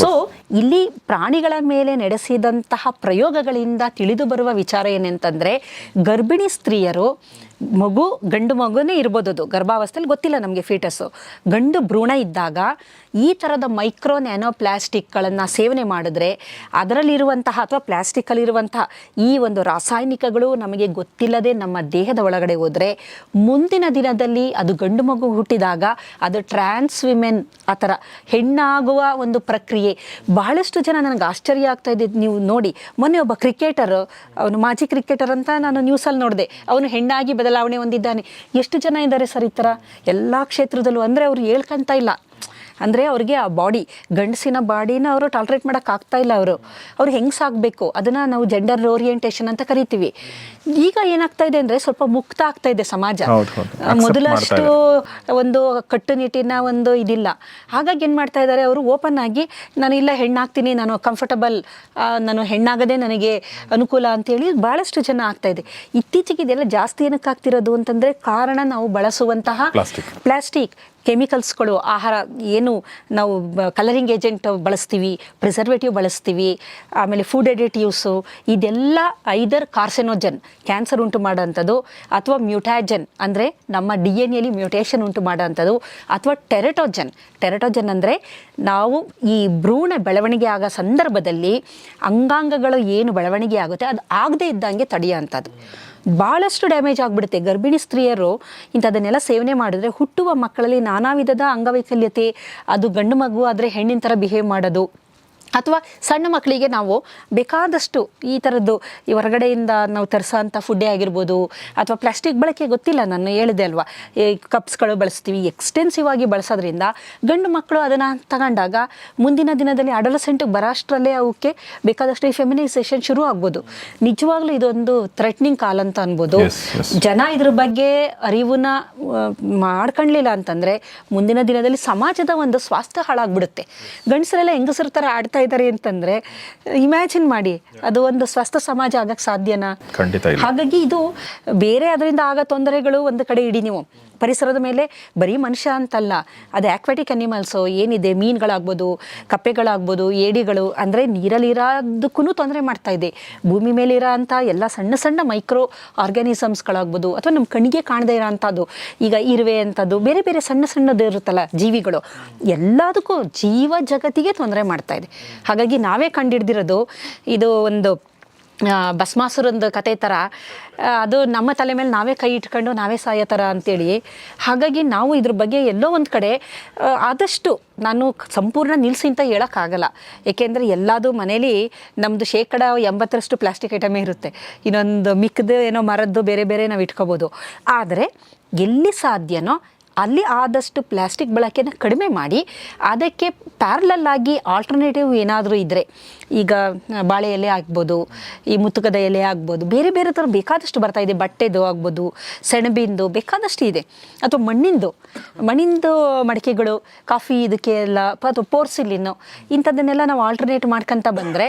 ಸೊ ಇಲ್ಲಿ ಪ್ರಾಣಿಗಳ ಮೇಲೆ ನಡೆಸಿದಂತಹ ಪ್ರಯೋಗಗಳಿಂದ ತಿಳಿದು ಬರುವ ವಿಚಾರ ಏನಂತಂದರೆ ಗರ್ಭಿಣಿ ಸ್ತ್ರೀಯರು ಮಗು, ಗಂಡು ಮಗುನೇ ಇರ್ಬೋದು ಅದು. ಗರ್ಭಾವಸ್ಥೆಯಲ್ಲಿ ಗೊತ್ತಿಲ್ಲ ನಮಗೆ ಫೀಟಸ್ಸು ಗಂಡು ಭ್ರೂಣ ಇದ್ದಾಗ ಈ ಥರದ ಮೈಕ್ರೋ ನ್ಯಾನೋ ಪ್ಲಾಸ್ಟಿಕ್ಗಳನ್ನು ಸೇವನೆ ಮಾಡಿದ್ರೆ ಅದರಲ್ಲಿರುವಂತಹ ಅಥವಾ ಪ್ಲಾಸ್ಟಿಕ್ಕಲ್ಲಿರುವಂತಹ ಈ ಒಂದು ರಾಸಾಯನಿಕಗಳು ನಮಗೆ ಗೊತ್ತಿಲ್ಲದೆ ನಮ್ಮ ದೇಹದ ಒಳಗಡೆ ಹೋದರೆ ಮುಂದಿನ ದಿನದಲ್ಲಿ ಅದು ಗಂಡು ಮಗು ಹುಟ್ಟಿದಾಗ ಅದು ಟ್ರಾನ್ಸ್ ವಿಮೆನ್ ಆ ಥರ ಹೆಣ್ಣಾಗುವ ಒಂದು ಪ್ರಕ್ರಿಯೆ. ಬಹಳಷ್ಟು ಜನ ನನಗೆ ಆಶ್ಚರ್ಯ ಆಗ್ತಾ ಇದೆ. ನೀವು ನೋಡಿ, ಮೊನ್ನೆ ಒಬ್ಬ ಕ್ರಿಕೆಟರ್ ಅವನು ಮಾಜಿ ಕ್ರಿಕೆಟರ್ ಅಂತ ನಾನು ನ್ಯೂಸಲ್ಲಿ ನೋಡಿದೆ. ಅವನು ಹೆಣ್ಣಾಗಿ ಬದಲಾವಣೆ ಹೊಂದಿದ್ದಾನೆ. ಎಷ್ಟು ಜನ ಇದ್ದಾರೆ ಸರ್ ಈ ಥರ? ಎಲ್ಲ ಕ್ಷೇತ್ರದಲ್ಲೂ. ಅಂದರೆ ಅವ್ರು ಹೇಳ್ಕೊಂತ ಇಲ್ಲ. ಅಂದರೆ ಅವ್ರಿಗೆ ಆ ಬಾಡಿ ಗಂಡಸಿನ ಬಾಡಿನ ಅವರು ಟಾಲ್ರೇಟ್ ಮಾಡೋಕ್ಕಾಗ್ತಾ ಇಲ್ಲ ಅವರು. ಅವ್ರು ಹೆಂಗೆ ಸಾಗಬೇಕು ಅದನ್ನು ನಾವು ಜೆಂಡರ್ ಓರಿಯೆಂಟೇಷನ್ ಅಂತ ಕರಿತೀವಿ. ಈಗ ಏನಾಗ್ತಾ ಇದೆ ಅಂದರೆ ಸ್ವಲ್ಪ ಮುಕ್ತ ಆಗ್ತಾ ಇದೆ ಸಮಾಜ. ಮೊದಲಷ್ಟು ಒಂದು ಕಟ್ಟುನಿಟ್ಟಿನ ಒಂದು ಇದಿಲ್ಲ. ಹಾಗಾಗಿ ಏನು ಮಾಡ್ತಾ ಇದ್ದಾರೆ ಅವರು ಓಪನ್ ಆಗಿ ನಾನು ಇಲ್ಲ ಹೆಣ್ಣಾಗ್ತೀನಿ ನಾನು ಕಂಫರ್ಟಬಲ್ ನಾನು ಹೆಣ್ಣಾಗದೆ ನನಗೆ ಅನುಕೂಲ ಅಂತೇಳಿ ಭಾಳಷ್ಟು ಜನ ಆಗ್ತಾ ಇದೆ. ಇತ್ತೀಚೆಗೆ ಇದೆಲ್ಲ ಜಾಸ್ತಿ ಏನಕ್ಕೆ ಆಗ್ತಿರೋದು ಅಂತಂದರೆ ಕಾರಣ ನಾವು ಬಳಸುವಂತಹ. ಪ್ಲಾಸ್ಟಿಕ್. ಕೆಮಿಕಲ್ಸ್ಗಳು, ಆಹಾರ, ಏನು ನಾವು ಕಲರಿಂಗ್ ಏಜೆಂಟ್ ಬಳಸ್ತೀವಿ ಪ್ರಿಸರ್ವೇಟಿವ್ ಬಳಸ್ತೀವಿ, ಆಮೇಲೆ ಫುಡ್ ಎಡಿಟಿವ್ಸು ಇದೆಲ್ಲ ಐದರ್ ಕಾರ್ಸೆನೋಜನ್ ಕ್ಯಾನ್ಸರ್ ಉಂಟು ಮಾಡೋಂಥದ್ದು, ಅಥವಾ ಮ್ಯೂಟ್ಯಾಜನ್ ಅಂದರೆ ನಮ್ಮ ಡಿ ಎನ್ ಎಲಿ ಮ್ಯೂಟೇಷನ್ ಉಂಟು ಮಾಡೋಂಥದ್ದು, ಅಥವಾ ಟೆರೆಟೋಜನ್ ಟೆರಟೋಜನ್ ಅಂದರೆ ನಾವು ಈ ಭ್ರೂಣ ಬೆಳವಣಿಗೆ ಆಗೋ ಸಂದರ್ಭದಲ್ಲಿ ಅಂಗಾಂಗಗಳು ಏನು ಬೆಳವಣಿಗೆ ಆಗುತ್ತೆ, ಅದು ಆಗದೇ ಇದ್ದಂಗೆ ತಡೆಯೋಂಥದ್ದು ಭಾಳಷ್ಟು ಡ್ಯಾಮೇಜ್ ಆಗಿಬಿಡುತ್ತೆ. ಗರ್ಭಿಣಿ ಸ್ತ್ರೀಯರು ಇಂಥದನ್ನೆಲ್ಲ ಸೇವನೆ ಮಾಡಿದ್ರೆ ಹುಟ್ಟುವ ಮಕ್ಕಳಲ್ಲಿ ನಾನಾ ವಿಧದ ಅಂಗವೈಕಲ್ಯತೆ ಅದು ಗಂಡು ಮಗು ಆದರೆ ಹೆಣ್ಣಿನ ಥರ ಬಿಹೇವ್ ಮಾಡೋದು ಅಥವಾ ಸಣ್ಣ ಮಕ್ಕಳಿಗೆ ನಾವು ಬೇಕಾದಷ್ಟು ಈ ಥರದ್ದು ಈ ಹೊರಗಡೆಯಿಂದ ನಾವು ತರಿಸೋಂಥ ಫುಡ್ಡೇ ಆಗಿರ್ಬೋದು ಅಥವಾ ಪ್ಲಾಸ್ಟಿಕ್ ಬಳಕೆ ಗೊತ್ತಿಲ್ಲ ನಾನು ಹೇಳಿದೆ ಅಲ್ವಾ? ಈ ಕಪ್ಸ್ಗಳು ಬಳಸ್ತೀವಿ ಎಕ್ಸ್ಟೆನ್ಸಿವ್ ಆಗಿ ಬಳಸೋದ್ರಿಂದ ಗಂಡು ಮಕ್ಕಳು ಅದನ್ನು ತಗೊಂಡಾಗ ಮುಂದಿನ ದಿನದಲ್ಲಿ ಅಡಲಸೆಂಟಿಗೆ ಬರೋಷ್ಟರಲ್ಲೇ ಅವಕ್ಕೆ ಬೇಕಾದಷ್ಟು ಈ ಫೆಮಿನೈಸೇಷನ್ ಶುರು ಆಗ್ಬೋದು. ನಿಜವಾಗ್ಲೂ ಇದೊಂದು ಥ್ರೆಟ್ನಿಂಗ್ ಕಾಲ್ ಅಂತ ಅನ್ಬೋದು. ಜನ ಇದ್ರ ಬಗ್ಗೆ ಅರಿವನ್ನ ಮಾಡ್ಕೊಳ್ಲಿಲ್ಲ ಅಂತಂದರೆ ಅಂತಂದ್ರೆ ಮುಂದಿನ ದಿನದಲ್ಲಿ ಸಮಾಜದ ಒಂದು ಸ್ವಾಸ್ಥ್ಯ ಹಾಳಾಗ್ಬಿಡುತ್ತೆ. ಗಂಡಸರೆಲ್ಲ ಹೆಂಗಸರ ಥರ ಆಡ್ತಾ ಇದ್ದಾರೆ ಅಂತಂದ್ರೆ ಇಮ್ಯಾಜಿನ್ ಮಾಡಿ ಅದು ಒಂದು ಸ್ವಸ್ಥ ಸಮಾಜ ಆಗಕ್ಕೆ ಸಾಧ್ಯನಾ? ಖಂಡಿತ ಹಾಗಾಗಿ ಇದು ಬೇರೆ ಅದರಿಂದ ಆಗ ತೊಂದರೆಗಳು ಒಂದು ಕಡೆ ಇಡಿ ನೀವು. ಪರಿಸರದ ಮೇಲೆ ಬರೀ ಮನುಷ್ಯ ಅಂತಲ್ಲ. ಅದು ಆಕ್ವಾಟಿಕ್ ಅನಿಮಲ್ಸು ಏನಿದೆ, ಮೀನುಗಳಾಗ್ಬೋದು, ಕಪ್ಪೆಗಳಾಗ್ಬೋದು, ಏಡಿಗಳು, ಅಂದರೆ ನೀರಲ್ಲಿರೋದಕ್ಕೂ ತೊಂದರೆ ಮಾಡ್ತಾ ಇದೆ. ಭೂಮಿ ಮೇಲೆ ಇರೋ ಅಂಥ ಎಲ್ಲ ಸಣ್ಣ ಸಣ್ಣ ಮೈಕ್ರೋ ಆರ್ಗ್ಯಾನಿಸಮ್ಸ್ಗಳಾಗ್ಬೋದು ಅಥವಾ ನಮ್ಮ ಕಣ್ಣಿಗೆ ಕಾಣದೇ ಇರೋ ಅಂಥದ್ದು ಈಗ ಇರುವೆ ಅಂಥದ್ದು, ಬೇರೆ ಬೇರೆ ಸಣ್ಣ ಸಣ್ಣದು ಇರುತ್ತಲ್ಲ ಜೀವಿಗಳು, ಎಲ್ಲದಕ್ಕೂ ಜೀವ ಜಗತ್ತಿಗೆ ತೊಂದರೆ ಮಾಡ್ತಾ ಇದೆ. ಹಾಗಾಗಿ ನಾವೇ ಕಂಡಿಡ್ದಿರೋದು, ಇದು ಒಂದು ಭಸ್ಮಾಸುರಂದು ಕತೆ ಥರ ಅದು ನಮ್ಮ ತಲೆ ಮೇಲೆ ನಾವೇ ಕೈ ಇಟ್ಕೊಂಡು ನಾವೇ ಸಾಯೋ ಥರ ಅಂತೇಳಿ. ಹಾಗಾಗಿ ನಾವು ಇದ್ರ ಬಗ್ಗೆ ಎಲ್ಲೋ ಒಂದು ಕಡೆ ಆದಷ್ಟು ನಾನು ಸಂಪೂರ್ಣ ನಿಲ್ಲಿಸಿ ಅಂತ ಹೇಳೋಕ್ಕಾಗಲ್ಲ ಏಕೆಂದರೆ ಎಲ್ಲದು ಮನೇಲಿ ನಮ್ಮದು ಶೇಕಡ ಎಂಬತ್ತರಷ್ಟು ಪ್ಲಾಸ್ಟಿಕ್ ಐಟಮೇ ಇರುತ್ತೆ. ಇನ್ನೊಂದು ಮಿಕ್ಕದು ಏನೋ ಮರದ್ದು ಬೇರೆ ಬೇರೆ ನಾವು ಇಟ್ಕೋಬೋದು. ಆದರೆ ಎಲ್ಲಿ ಸಾಧ್ಯನೋ ಅಲ್ಲಿ ಆದಷ್ಟು ಪ್ಲಾಸ್ಟಿಕ್ ಬಳಕೆನ ಕಡಿಮೆ ಮಾಡಿ, ಅದಕ್ಕೆ ಪ್ಯಾರಲಲ್ ಆಗಿ ಆಲ್ಟರ್ನೇಟಿವ್ ಏನಾದರೂ ಇದ್ದರೆ ಈಗ ಬಾಳೆ ಎಲೆ ಆಗ್ಬೋದು, ಈ ಮುತ್ತುಕದ ಎಲೆ ಆಗ್ಬೋದು, ಬೇರೆ ಬೇರೆ ಥರ ಬೇಕಾದಷ್ಟು ಬರ್ತಾ ಇದೆ. ಬಟ್ಟೆದು ಆಗ್ಬೋದು, ಸೆಣಬಿಂದು ಬೇಕಾದಷ್ಟು ಇದೆ. ಅಥವಾ ಮಣ್ಣಿಂದು ಮಣ್ಣಿಂದು ಮಡಿಕೆಗಳು, ಕಾಫಿ ಇದಕ್ಕೆ ಎಲ್ಲ ಅಥವಾ ಪೋರ್ಸಿಲಿನ್ನು ಇಂಥದ್ದನ್ನೆಲ್ಲ ನಾವು ಆಲ್ಟರ್ನೇಟ್ ಮಾಡ್ಕೊತ ಬಂದರೆ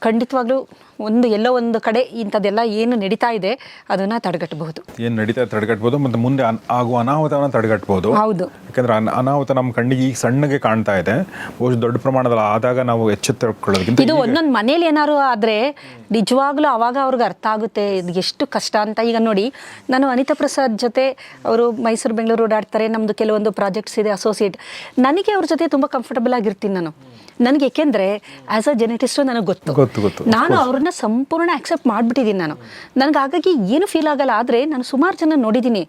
ಖಂಡಿತವಾಗ್ಲೂ ಒಂದು ಎಲ್ಲೋ ಒಂದು ಕಡೆ ಇಂಥದ್ದೆಲ್ಲ ಏನು ನಡೀತಾ ಇದೆ ಅದನ್ನು ತಡೆಗಟ್ಟಬಹುದು. ಏನು ನಡೀತಾ ತಡೆಗಟ್ಟಬಹುದು ಮತ್ತು ಮುಂದೆ ಆಗುವ ಅನಾಹುತವನ್ನು ತಡೆಗಟ್ಟಬಹುದು. ಹೌದು. ಯಾಕಂದ್ರೆ ಅನ್- ಅನಾಹುತ ನಮ್ಮ ಕಣ್ಣಿಗೆ ಈಗ ಸಣ್ಣಗೆ ಕಾಣ್ತಾ ಇದೆ. ಬಹುಶಃ ದೊಡ್ಡ ಪ್ರಮಾಣದಲ್ಲಿ ಆದಾಗ ನಾವು ಎಚ್ಚೆತ್ತುಕೊಳ್ಳೋದಕ್ಕಿಂತ ಇದು ಒಂದೊಂದು ಮನೇಲಿ ಏನಾದ್ರು ಆದರೆ ನಿಜವಾಗ್ಲೂ ಅವಾಗ ಅವ್ರಿಗೆ ಅರ್ಥ ಆಗುತ್ತೆ ಇದು ಎಷ್ಟು ಕಷ್ಟ ಅಂತ. ಈಗ ನೋಡಿ ನಾನು ಅನಿತಾ ಪ್ರಸಾದ್ ಜೊತೆ ಅವರು ಮೈಸೂರು ಬೆಂಗಳೂರು ಓಡಾಡ್ತಾರೆ ನಮ್ಮದು ಕೆಲವೊಂದು ಪ್ರಾಜೆಕ್ಟ್ಸ್ ಇದೆ ಅಸೋಸಿಯೇಟ್ ನನಗೆ ಅವ್ರ ಜೊತೆ ತುಂಬ ಕಂಫರ್ಟಬಲ್ ಆಗಿರ್ತೀನಿ ನಾನು. ನನಗೆ ಏಕೆಂದರೆ ಆ್ಯಸ್ ಅ ಜೆನೆಟಿಸ್ಟು ನನಗೆ ಗೊತ್ತು. ನಾನು ಅವ್ರನ್ನ ಸಂಪೂರ್ಣ ಆಕ್ಸೆಪ್ಟ್ ಮಾಡಿಬಿಟ್ಟಿದ್ದೀನಿ ನಾನು. ನನಗೆ ಹಾಗಾಗಿ ಏನು ಫೀಲ್ ಆಗಲ್ಲ ಆದರೆ ನಾನು ಸುಮಾರು ಜನ ನೋಡಿದ್ದೀನಿ.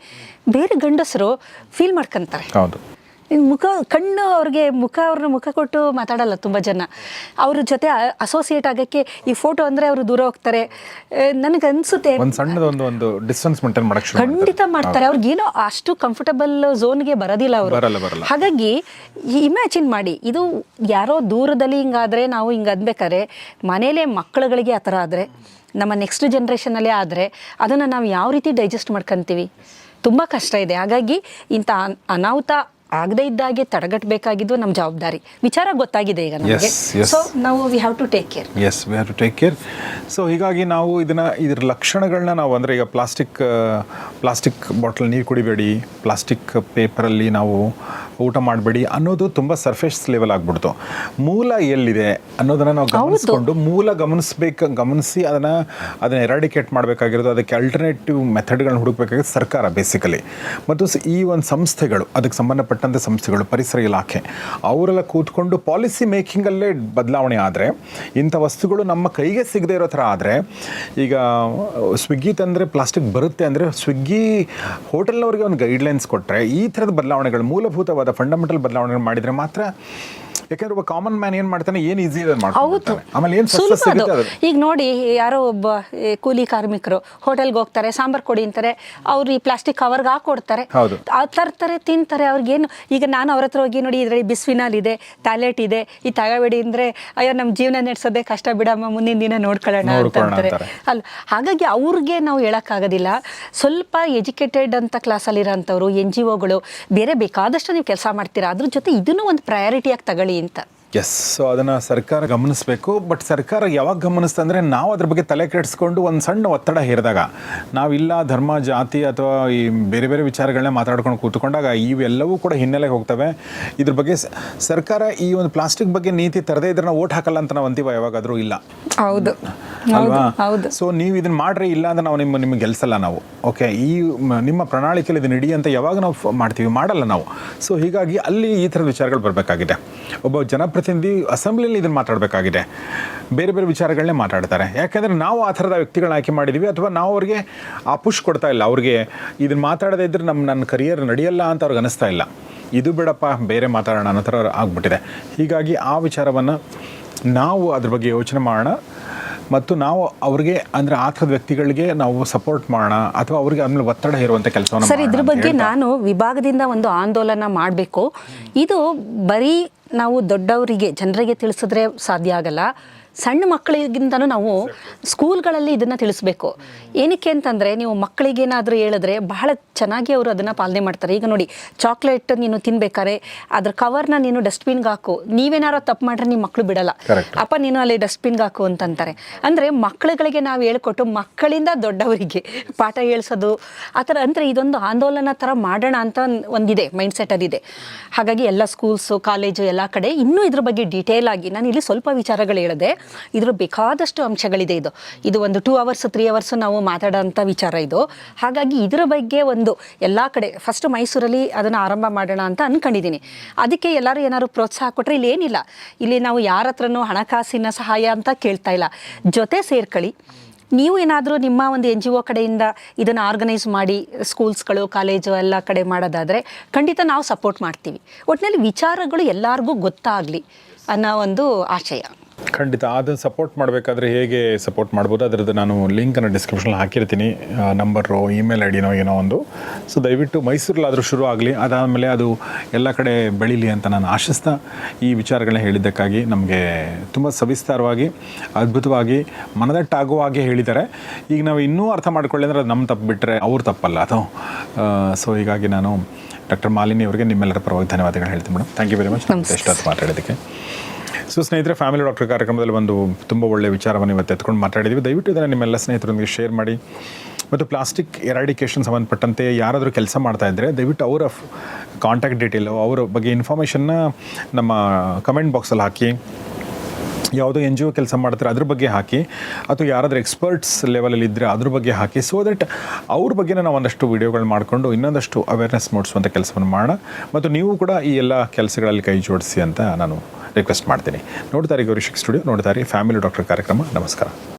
ಬೇರೆ ಗಂಡಸರು ಫೀಲ್ ಮಾಡ್ಕೊಂತಾರೆ. ಹೌದು. ಮುಖ ಕಣ್ಣು ಅವ್ರಿಗೆ ಮುಖ ಅವ್ರನ್ನ ಮುಖ ಕೊಟ್ಟು ಮಾತಾಡಲ್ಲ ತುಂಬ ಜನ. ಅವ್ರ ಜೊತೆ ಅಸೋಸಿಯೇಟ್ ಆಗೋಕ್ಕೆ ಈ ಫೋಟೋ ಅಂದರೆ ಅವರು ದೂರ ಹೋಗ್ತಾರೆ. ನನಗೆ ಅನಿಸುತ್ತೆ ಒಂದು ಸಣ್ಣದೊಂದು ಒಂದು ಡಿಸ್ಟೆನ್ಸ್ ಮೇಂಟೈನ್ ಮಾಡಕ್ಕೆ ಶುರು ಮಾಡ್ತಾರೆ. ಖಂಡಿತ ಮಾಡ್ತಾರೆ. ಅವ್ರಿಗೇನೋ ಅಷ್ಟು ಕಂಫರ್ಟಬಲ್ ಝೋನ್ಗೆ ಬರೋದಿಲ್ಲ ಅವರು. ಹಾಗಾಗಿ ಇಮ್ಯಾಜಿನ್ ಮಾಡಿ ಇದು ಯಾರೋ ದೂರದಲ್ಲಿ ಹಿಂಗಾದ್ರೆ ನಾವು ಹಿಂಗೆ ಅನ್ಬೇಕಾದ್ರೆ ಮನೇಲೇ ಮಕ್ಕಳುಗಳಿಗೆ ಆ ಥರ ಆದರೆ ನಮ್ಮ ನೆಕ್ಸ್ಟ್ ಜನ್ರೇಷನಲ್ಲೇ ಆದರೆ ಅದನ್ನು ನಾವು ಯಾವ ರೀತಿ ಡೈಜೆಸ್ಟ್ ಮಾಡ್ಕೊಂತೀವಿ? ತುಂಬ ಕಷ್ಟ ಇದೆ. ಹಾಗಾಗಿ ಇಂಥ ಅನ್- ಅನಾಹುತ ಆಗದೇ ಇದ್ದಾಗೆ ತಡೆಗಟ್ಟಬೇಕಾಗಿದ್ದು ನಮ್ಮ ಜವಾಬ್ದಾರಿ. ವಿಚಾರ ಗೊತ್ತಾಗಿದೆ ಈಗ ನಮಗೆ. ಸೊ ನಾವು we have to take care yes we have to take care so ಹೀಗಾಗಿ ನಾವು ಇದನ್ನು ಇದರ ಲಕ್ಷಣಗಳನ್ನ ನಾವು ಅಂದರೆ ಈಗ ಪ್ಲಾಸ್ಟಿಕ್ ಪ್ಲಾಸ್ಟಿಕ್ ಬಾಟಲ್ ನೀರು ಕುಡಿಬೇಡಿ ಪ್ಲಾಸ್ಟಿಕ್ ಪೇಪರಲ್ಲಿ ನಾವು ಊಟ ಮಾಡಬೇಡಿ ಅನ್ನೋದು ತುಂಬ ಸರ್ಫೇಸ್ ಲೆವೆಲ್ ಆಗ್ಬಿಡ್ತು. ಮೂಲ ಎಲ್ಲಿದೆ ಅನ್ನೋದನ್ನು ನಾವು ಗಮನಿಸ್ಕೊಂಡು ಮೂಲ ಗಮನಿಸ್ಬೇಕು ಗಮನಿಸಿ ಅದನ್ನು ಅದನ್ನು ಎರಾಡಿಕೇಟ್ ಮಾಡಬೇಕಾಗಿರೋದು ಅದಕ್ಕೆ ಅಲ್ಟರ್ನೇಟಿವ್ ಮೆಥಡ್ಗಳನ್ನ ಹುಡುಕಬೇಕಾಗಿರೋದು ಸರ್ಕಾರ ಬೇಸಿಕಲಿ ಮತ್ತು ಈ ಒಂದು ಸಂಸ್ಥೆಗಳು ಅದಕ್ಕೆ ಸಂಬಂಧಪಟ್ಟಂಥ ಸಂಸ್ಥೆಗಳು ಪರಿಸರ ಇಲಾಖೆ ಅವರೆಲ್ಲ ಕೂತ್ಕೊಂಡು ಪಾಲಿಸಿ ಮೇಕಿಂಗಲ್ಲೇ ಬದಲಾವಣೆ ಆದರೆ ಇಂಥ ವಸ್ತುಗಳು ನಮ್ಮ ಕೈಗೆ ಸಿಗದೆ ಇರೋ ಥರ ಆದರೆ ಈಗ ಸ್ವಿಗ್ಗಿ ತಂದರೆ ಪ್ಲಾಸ್ಟಿಕ್ ಬರುತ್ತೆ ಅಂದರೆ ಸ್ವಿಗ್ಗಿ ಹೋಟೆಲ್ನವ್ರಿಗೆ ಒಂದು ಗೈಡ್ಲೈನ್ಸ್ ಕೊಟ್ಟರೆ ಈ ಥರದ ಬದಲಾವಣೆಗಳು ಮೂಲಭೂತವಾದ ಫಂಡಮೆಂಟಲ್ ಬದಲಾವಣೆಗಳು ಮಾಡಿದರೆ ಮಾತ್ರ ಯಾಕಂದ್ರೆ ಒಬ್ಬ ಕಾಮನ್ ಮ್ಯಾನ್ ಏನ್ ಮಾಡ್ತಾನೆ? ಏನ್ ಈಸಿ ಇದೆ ಆಮೇಲೆ ಏನು ಸುಲಭ ಸಕ್ಸಸ್ ಅದು? ಈಗ ನೋಡಿ ಯಾರೋ ಒಬ್ಬ ಕೂಲಿ ಕಾರ್ಮಿಕರು ಹೋಟೆಲ್ಗೆ ಹೋಗ್ತಾರೆ ಸಾಂಬಾರ್ ಕೊಡಿ ಅಂತಾರೆ ಅವ್ರು ಈ ಪ್ಲಾಸ್ಟಿಕ್ ಕವರ್ಗೆ ಹಾಕೊಡ್ತಾರೆ. ತರ್ತಾರೆ ತಿಂತಾರೆ ಅವ್ರಿಗೇನು ಈಗ ನಾನು ಅವ್ರ ಹತ್ರ ಹೋಗಿ ನೋಡಿ ಇದ್ರಲ್ಲಿ ಬಿಸ್ವಿನಾಲ್ ಇದೆ ಟ್ಯಾಲೆಟ್ ಇದೆ ಈ ತಗೋಬೇಡಿ ಅಂದ್ರೆ ಅಯ್ಯೋ ನಮ್ಮ ಜೀವನ ನಡೆಸೋದೇ ಕಷ್ಟ ಬಿಡಮ್ಮ ಮುಂದಿನ ದಿನ ನೋಡ್ಕೊಳ್ಳೋಣ ಅಂತಾರೆ. ಅಲ್ಲ ಹಾಗಾಗಿ ಅವ್ರಿಗೆ ನಾವು ಹೇಳೋಕ್ಕಾಗೋದಿಲ್ಲ. ಸ್ವಲ್ಪ ಎಜುಕೇಟೆಡ್ ಅಂತ ಕ್ಲಾಸಲ್ಲಿರೋಂಥವ್ರು ಎನ್ ಜಿ ಒಗಳು ಬೇರೆ ಬೇಕಾದಷ್ಟು ನೀವು ಕೆಲಸ ಮಾಡ್ತೀರಾ ಅದ್ರ ಜೊತೆ ಇದನ್ನು ಒಂದು ಪ್ರಯಾರಿಟಿಯಾಗಿ ತಗೊಳ್ಳಿ. ಅಂತ ಎಸ್ ಸೊ ಅದನ್ನು ಸರ್ಕಾರ ಗಮನಿಸಬೇಕು. ಬಟ್ ಸರ್ಕಾರ ಯಾವಾಗ ಗಮನಿಸ್ತಾ ಅಂದರೆ ನಾವು ಅದ್ರ ಬಗ್ಗೆ ತಲೆ ಕೆಡಿಸ್ಕೊಂಡು ಒಂದು ಸಣ್ಣ ಒತ್ತಡ ಹೇರಿದಾಗ. ನಾವಿಲ್ಲ ಧರ್ಮ ಜಾತಿ ಅಥವಾ ಈ ಬೇರೆ ಬೇರೆ ವಿಚಾರಗಳನ್ನ ಮಾತಾಡ್ಕೊಂಡು ಕೂತ್ಕೊಂಡಾಗ ಇವೆಲ್ಲವೂ ಕೂಡ ಹಿನ್ನೆಲೆಗೆ ಹೋಗ್ತವೆ. ಇದ್ರ ಬಗ್ಗೆ ಸರ್ಕಾರ ಈ ಒಂದು ಪ್ಲಾಸ್ಟಿಕ್ ಬಗ್ಗೆ ನೀತಿ ತರದೇ ಇದ್ರೆ ನಾವು ಓಟ್ ಹಾಕಲ್ಲ ಅಂತ ನಾವು ಅಂತೀವ ಯಾವಾಗಾದರೂ ಇಲ್ಲ? ಹೌದು. ಅಲ್ವಾ? ಹೌದು ಸೊ ನೀವು ಇದನ್ನ ಮಾಡ್ರಿ ಇಲ್ಲ ಅಂದ್ರೆ ನಾವು ನಿಮ್ಮ ನಿಮಗೆ ಗೆಲ್ಸಲ್ಲ ನಾವು. ಓಕೆ ಈ ನಿಮ್ಮ ಪ್ರಣಾಳಿಕೆಯಲ್ಲಿ ಇದನ್ನ ಇಡಿ ಅಂತ ಯಾವಾಗ ನಾವು ಮಾಡ್ತೀವಿ? ಮಾಡಲ್ಲ ನಾವು. ಸೊ ಹೀಗಾಗಿ ಅಲ್ಲಿ ಈ ಥರದ ವಿಚಾರಗಳು ಬರಬೇಕಾಗಿದೆ. ಒಬ್ಬ ಜನಪ್ರತಿನಿಧಿ ಅಸೆಂಬ್ಲಿಯಲ್ಲಿ ಇದನ್ನು ಮಾತಾಡಬೇಕಾಗಿದೆ. ಬೇರೆ ಬೇರೆ ವಿಚಾರಗಳನ್ನೇ ಮಾತಾಡ್ತಾರೆ. ಯಾಕೆಂದರೆ ನಾವು ಆ ಥರದ ವ್ಯಕ್ತಿಗಳನ್ನ ಆಯ್ಕೆ ಮಾಡಿದ್ದೀವಿ ಅಥವಾ ನಾವು ಅವ್ರಿಗೆ ಆ ಪುಷ್ ಕೊಡ್ತಾ ಇಲ್ಲ. ಅವ್ರಿಗೆ ಇದನ್ನು ಮಾತಾಡದೇ ಇದ್ದರೆ ನಮ್ಮ ನನ್ನ ಕರಿಯರ್ ನಡೆಯಲ್ಲ ಅಂತ ಅವ್ರಿಗೆ ಅನಿಸ್ತಾ ಇಲ್ಲ. ಇದು ಬೇಡಪ್ಪ ಬೇರೆ ಮಾತಾಡೋಣ ಅನ್ನೋ ಥರ ಆಗ್ಬಿಟ್ಟಿದೆ. ಹೀಗಾಗಿ ಆ ವಿಚಾರವನ್ನು ನಾವು ಅದ್ರ ಬಗ್ಗೆ ಯೋಚನೆ ಮಾಡೋಣ. ಮತ್ತು ನಾವು ಅವ್ರಿಗೆ ಅಂದರೆ ಆ ಥರದ ವ್ಯಕ್ತಿಗಳಿಗೆ ನಾವು ಸಪೋರ್ಟ್ ಮಾಡೋಣ ಅಥವಾ ಅವ್ರಿಗೆ ಆಮೇಲೆ ಒತ್ತಡ ಇರುವಂಥ ಕೆಲಸವನ್ನು ಸರ್ ಇದ್ರ ಬಗ್ಗೆ ನಾನು ವಿಭಾಗದಿಂದ ಒಂದು ಆಂದೋಲನ ಮಾಡಬೇಕು. ಇದು ಬರೀ ನಾವು ದೊಡ್ಡವರಿಗೆ ಜನರಿಗೆ ತಿಳಿಸಿದ್ರೆ ಸಾಧ್ಯ ಆಗಲ್ಲ. ಸಣ್ಣ ಮಕ್ಕಳಿಗಿಂತನೂ ನಾವು ಸ್ಕೂಲ್ಗಳಲ್ಲಿ ಇದನ್ನು ತಿಳಿಸ್ಬೇಕು. ಏನಕ್ಕೆ ಅಂತಂದರೆ ನೀವು ಮಕ್ಕಳಿಗೇನಾದರೂ ಹೇಳಿದ್ರೆ ಬಹಳ ಚೆನ್ನಾಗಿ ಅವರು ಅದನ್ನು ಪಾಲನೆ ಮಾಡ್ತಾರೆ. ಈಗ ನೋಡಿ ಚಾಕ್ಲೇಟ್ ನೀನು ತಿನ್ಬೇಕಾರೆ ಅದ್ರ ಕವರ್ನ ನೀನು ಡಸ್ಟ್ಬಿನ್ಗೆ ಹಾಕು. ನೀವೇನಾರೋ ತಪ್ಪು ಮಾಡ್ರೆ ನಿಮ್ಮ ಮಕ್ಕಳು ಬಿಡಲ್ಲ. ಅಪ್ಪ ನೀನು ಅಲ್ಲಿ ಡಸ್ಟ್ಬಿನ್ಗೆ ಹಾಕು ಅಂತಂತಾರೆ. ಅಂದರೆ ಮಕ್ಕಳುಗಳಿಗೆ ನಾವು ಹೇಳ್ಕೊಟ್ಟು ಮಕ್ಕಳಿಂದ ದೊಡ್ಡವರಿಗೆ ಪಾಠ ಹೇಳ್ಸೋದು ಆ ಥರ ಅಂದರೆ ಇದೊಂದು ಆಂದೋಲನ ಥರ ಮಾಡೋಣ ಅಂತ ಒಂದಿದೆ ಮೈಂಡ್ ಅದಿದೆ ಹಾಗಾಗಿ ಎಲ್ಲ ಸ್ಕೂಲ್ಸು ಕಾಲೇಜು ಎಲ್ಲ ಕಡೆ ಇನ್ನೂ ಇದ್ರ ಬಗ್ಗೆ ಡೀಟೇಲ್ ಆಗಿ ನಾನು ಇಲ್ಲಿ ಸ್ವಲ್ಪ ವಿಚಾರಗಳು ಹೇಳಿದೆ ಇದ್ರ ಬೇಕಾದಷ್ಟು ಅಂಶಗಳಿದೆ ಇದು. ಇದು ಒಂದು ಟೂ ಅವರ್ಸ್ ತ್ರೀ ಅವರ್ಸ್ ನಾವು ಮಾತಾಡೋಂಥ ವಿಚಾರ ಇದು. ಹಾಗಾಗಿ ಇದರ ಬಗ್ಗೆ ಒಂದು ಎಲ್ಲ ಕಡೆ ಫಸ್ಟ್ ಮೈಸೂರಲ್ಲಿ ಅದನ್ನು ಆರಂಭ ಮಾಡೋಣ ಅಂತ ಅಂದ್ಕೊಂಡಿದ್ದೀನಿ ಅದಕ್ಕೆ ಎಲ್ಲರೂ ಏನಾದ್ರು ಪ್ರೋತ್ಸಾಹ ಕೊಟ್ಟರೆ ಇಲ್ಲಿ ಏನಿಲ್ಲ. ಇಲ್ಲಿ ನಾವು ಯಾರ ಹತ್ರನೂ ಹಣಕಾಸಿನ ಸಹಾಯ ಅಂತ ಕೇಳ್ತಾ ಇಲ್ಲ. ಜೊತೆ ಸೇರ್ಕೊಳ್ಳಿ. ನೀವು ಏನಾದರೂ ನಿಮ್ಮ ಒಂದು ಎನ್ ಜಿ ಒ ಕಡೆಯಿಂದ ಇದನ್ನು ಆರ್ಗನೈಸ್ ಮಾಡಿ ಸ್ಕೂಲ್ಸ್ಗಳು ಕಾಲೇಜು ಎಲ್ಲ ಕಡೆ ಮಾಡೋದಾದರೆ ಖಂಡಿತ ನಾವು ಸಪೋರ್ಟ್ ಮಾಡ್ತೀವಿ. ಒಟ್ಟಿನಲ್ಲಿ ವಿಚಾರಗಳು ಎಲ್ಲರಿಗೂ ಗೊತ್ತಾಗಲಿ ಅನ್ನೋ ಒಂದು ಆಶಯ. ಖಂಡಿತ ಅದನ್ನು ಸಪೋರ್ಟ್ ಮಾಡಬೇಕಾದ್ರೆ ಹೇಗೆ ಸಪೋರ್ಟ್ ಮಾಡ್ಬೋದು ಅದರದ್ದು ನಾನು ಲಿಂಕನ್ನು ಡಿಸ್ಕ್ರಿಪ್ಷನಲ್ಲಿ ಹಾಕಿರ್ತೀನಿ. ನಂಬರು ಇಮೇಲ್ ಐ ಡಿನೋ ಏನೋ ಒಂದು. ಸೊ ದಯವಿಟ್ಟು ಮೈಸೂರಲ್ಲಾದರೂ ಶುರು ಆಗಲಿ. ಅದಾದಮೇಲೆ ಅದು ಎಲ್ಲ ಕಡೆ ಬೆಳೀಲಿ ಅಂತ ನಾನು ಆಶಿಸ್ತಾ ಈ ವಿಚಾರಗಳನ್ನ ಹೇಳಿದ್ದಕ್ಕಾಗಿ ನಮಗೆ ತುಂಬ ಸವಿಸ್ತಾರವಾಗಿ ಅದ್ಭುತವಾಗಿ ಮನದಟ್ಟಾಗುವ ಹಾಗೆ ಹೇಳಿದ್ದಾರೆ. ಈಗ ನಾವು ಇನ್ನೂ ಅರ್ಥ ಮಾಡ್ಕೊಳ್ಳಿ ಅಂದರೆ ಅದು ನಮ್ಮ ತಪ್ಪು ಬಿಟ್ಟರೆ ಅವ್ರ ತಪ್ಪಲ್ಲ ಅದು. ಸೊ ಹೀಗಾಗಿ ನಾನು ಡಾಕ್ಟರ್ ಮಾಲಿನಿ ಅವರಿಗೆ ನಿಮ್ಮೆಲ್ಲರ ಪರವಾಗಿ ಧನ್ಯವಾದಗಳು ಹೇಳ್ತೀನಿ madam thank you very much ಎಷ್ಟೊತ್ತು ಮಾತಾಡೋದಕ್ಕೆ ಸೊ ಸ್ನೇಹಿತರೆ ಫ್ಯಾಮಿಲಿ ಡಾಕ್ಟರ್ ಕಾರ್ಯಕ್ರಮದಲ್ಲಿ ಒಂದು ತುಂಬ ಒಳ್ಳೆಯ ವಿಚಾರವನ್ನು ಇವತ್ತು ಎತ್ಕೊಂಡು ಮಾತಾಡಿದ್ವಿ. ದಯವಿಟ್ಟು ಇದನ್ನು ನಿಮ್ಮೆಲ್ಲ ಸ್ನೇಹಿತರೊಂದಿಗೆ ಶೇರ್ ಮಾಡಿ. ಮತ್ತು ಪ್ಲಾಸ್ಟಿಕ್ ಎರಾಡಿಕೇಷನ್ ಸಂಬಂಧಪಟ್ಟಂತೆ ಯಾರಾದರೂ ಕೆಲಸ ಮಾಡ್ತಾ ಇದ್ದರೆ ದಯವಿಟ್ಟು ಅವರ ಕಾಂಟ್ಯಾಕ್ಟ್ ಡೀಟೇಲು ಅವರ ಬಗ್ಗೆ ಇನ್ಫಾರ್ಮೇಷನ್ನ ನಮ್ಮ ಕಮೆಂಟ್ ಬಾಕ್ಸಲ್ಲಿ ಹಾಕಿ. ಯಾವುದೋ ಎನ್ ಜಿ ಒ ಕೆಲಸ ಮಾಡ್ತಾರೆ, ಅದ್ರ ಬಗ್ಗೆ ಹಾಕಿ. ಅಥವಾ ಯಾರಾದರೂ ಎಕ್ಸ್ಪರ್ಟ್ಸ್ ಲೆವೆಲಲ್ಲಿ ಇದ್ದರೆ ಅದ್ರ ಬಗ್ಗೆ ಹಾಕಿ. ಸೊ ದಟ್ ಅವ್ರ ಬಗ್ಗೆ ನಾವು ಒಂದಷ್ಟು ವೀಡಿಯೋಗಳು ಮಾಡಿಕೊಂಡು ಇನ್ನೊಂದಷ್ಟು ಅವೇರ್ನೆಸ್ ಮೂಡಿಸುವಂಥ ಕೆಲಸವನ್ನು ಮಾಡೋಣ. ಮತ್ತು ನೀವು ಕೂಡ ಈ ಎಲ್ಲ ಕೆಲಸಗಳಲ್ಲಿ ಕೈ ಜೋಡಿಸಿ ಅಂತ ನಾನು ರಿಕ್ವೆಸ್ಟ್ ಮಾಡ್ತೀನಿ. ನೋಡ್ತಾರೆ ಗೌರಿಶಿಕ್ ಸ್ಟುಡಿಯೋ ನೋಡ್ತಾರೆ ಫ್ಯಾಮಿಲಿ ಡಾಕ್ಟರ್ ಕಾರ್ಯಕ್ರಮ. ನಮಸ್ಕಾರ.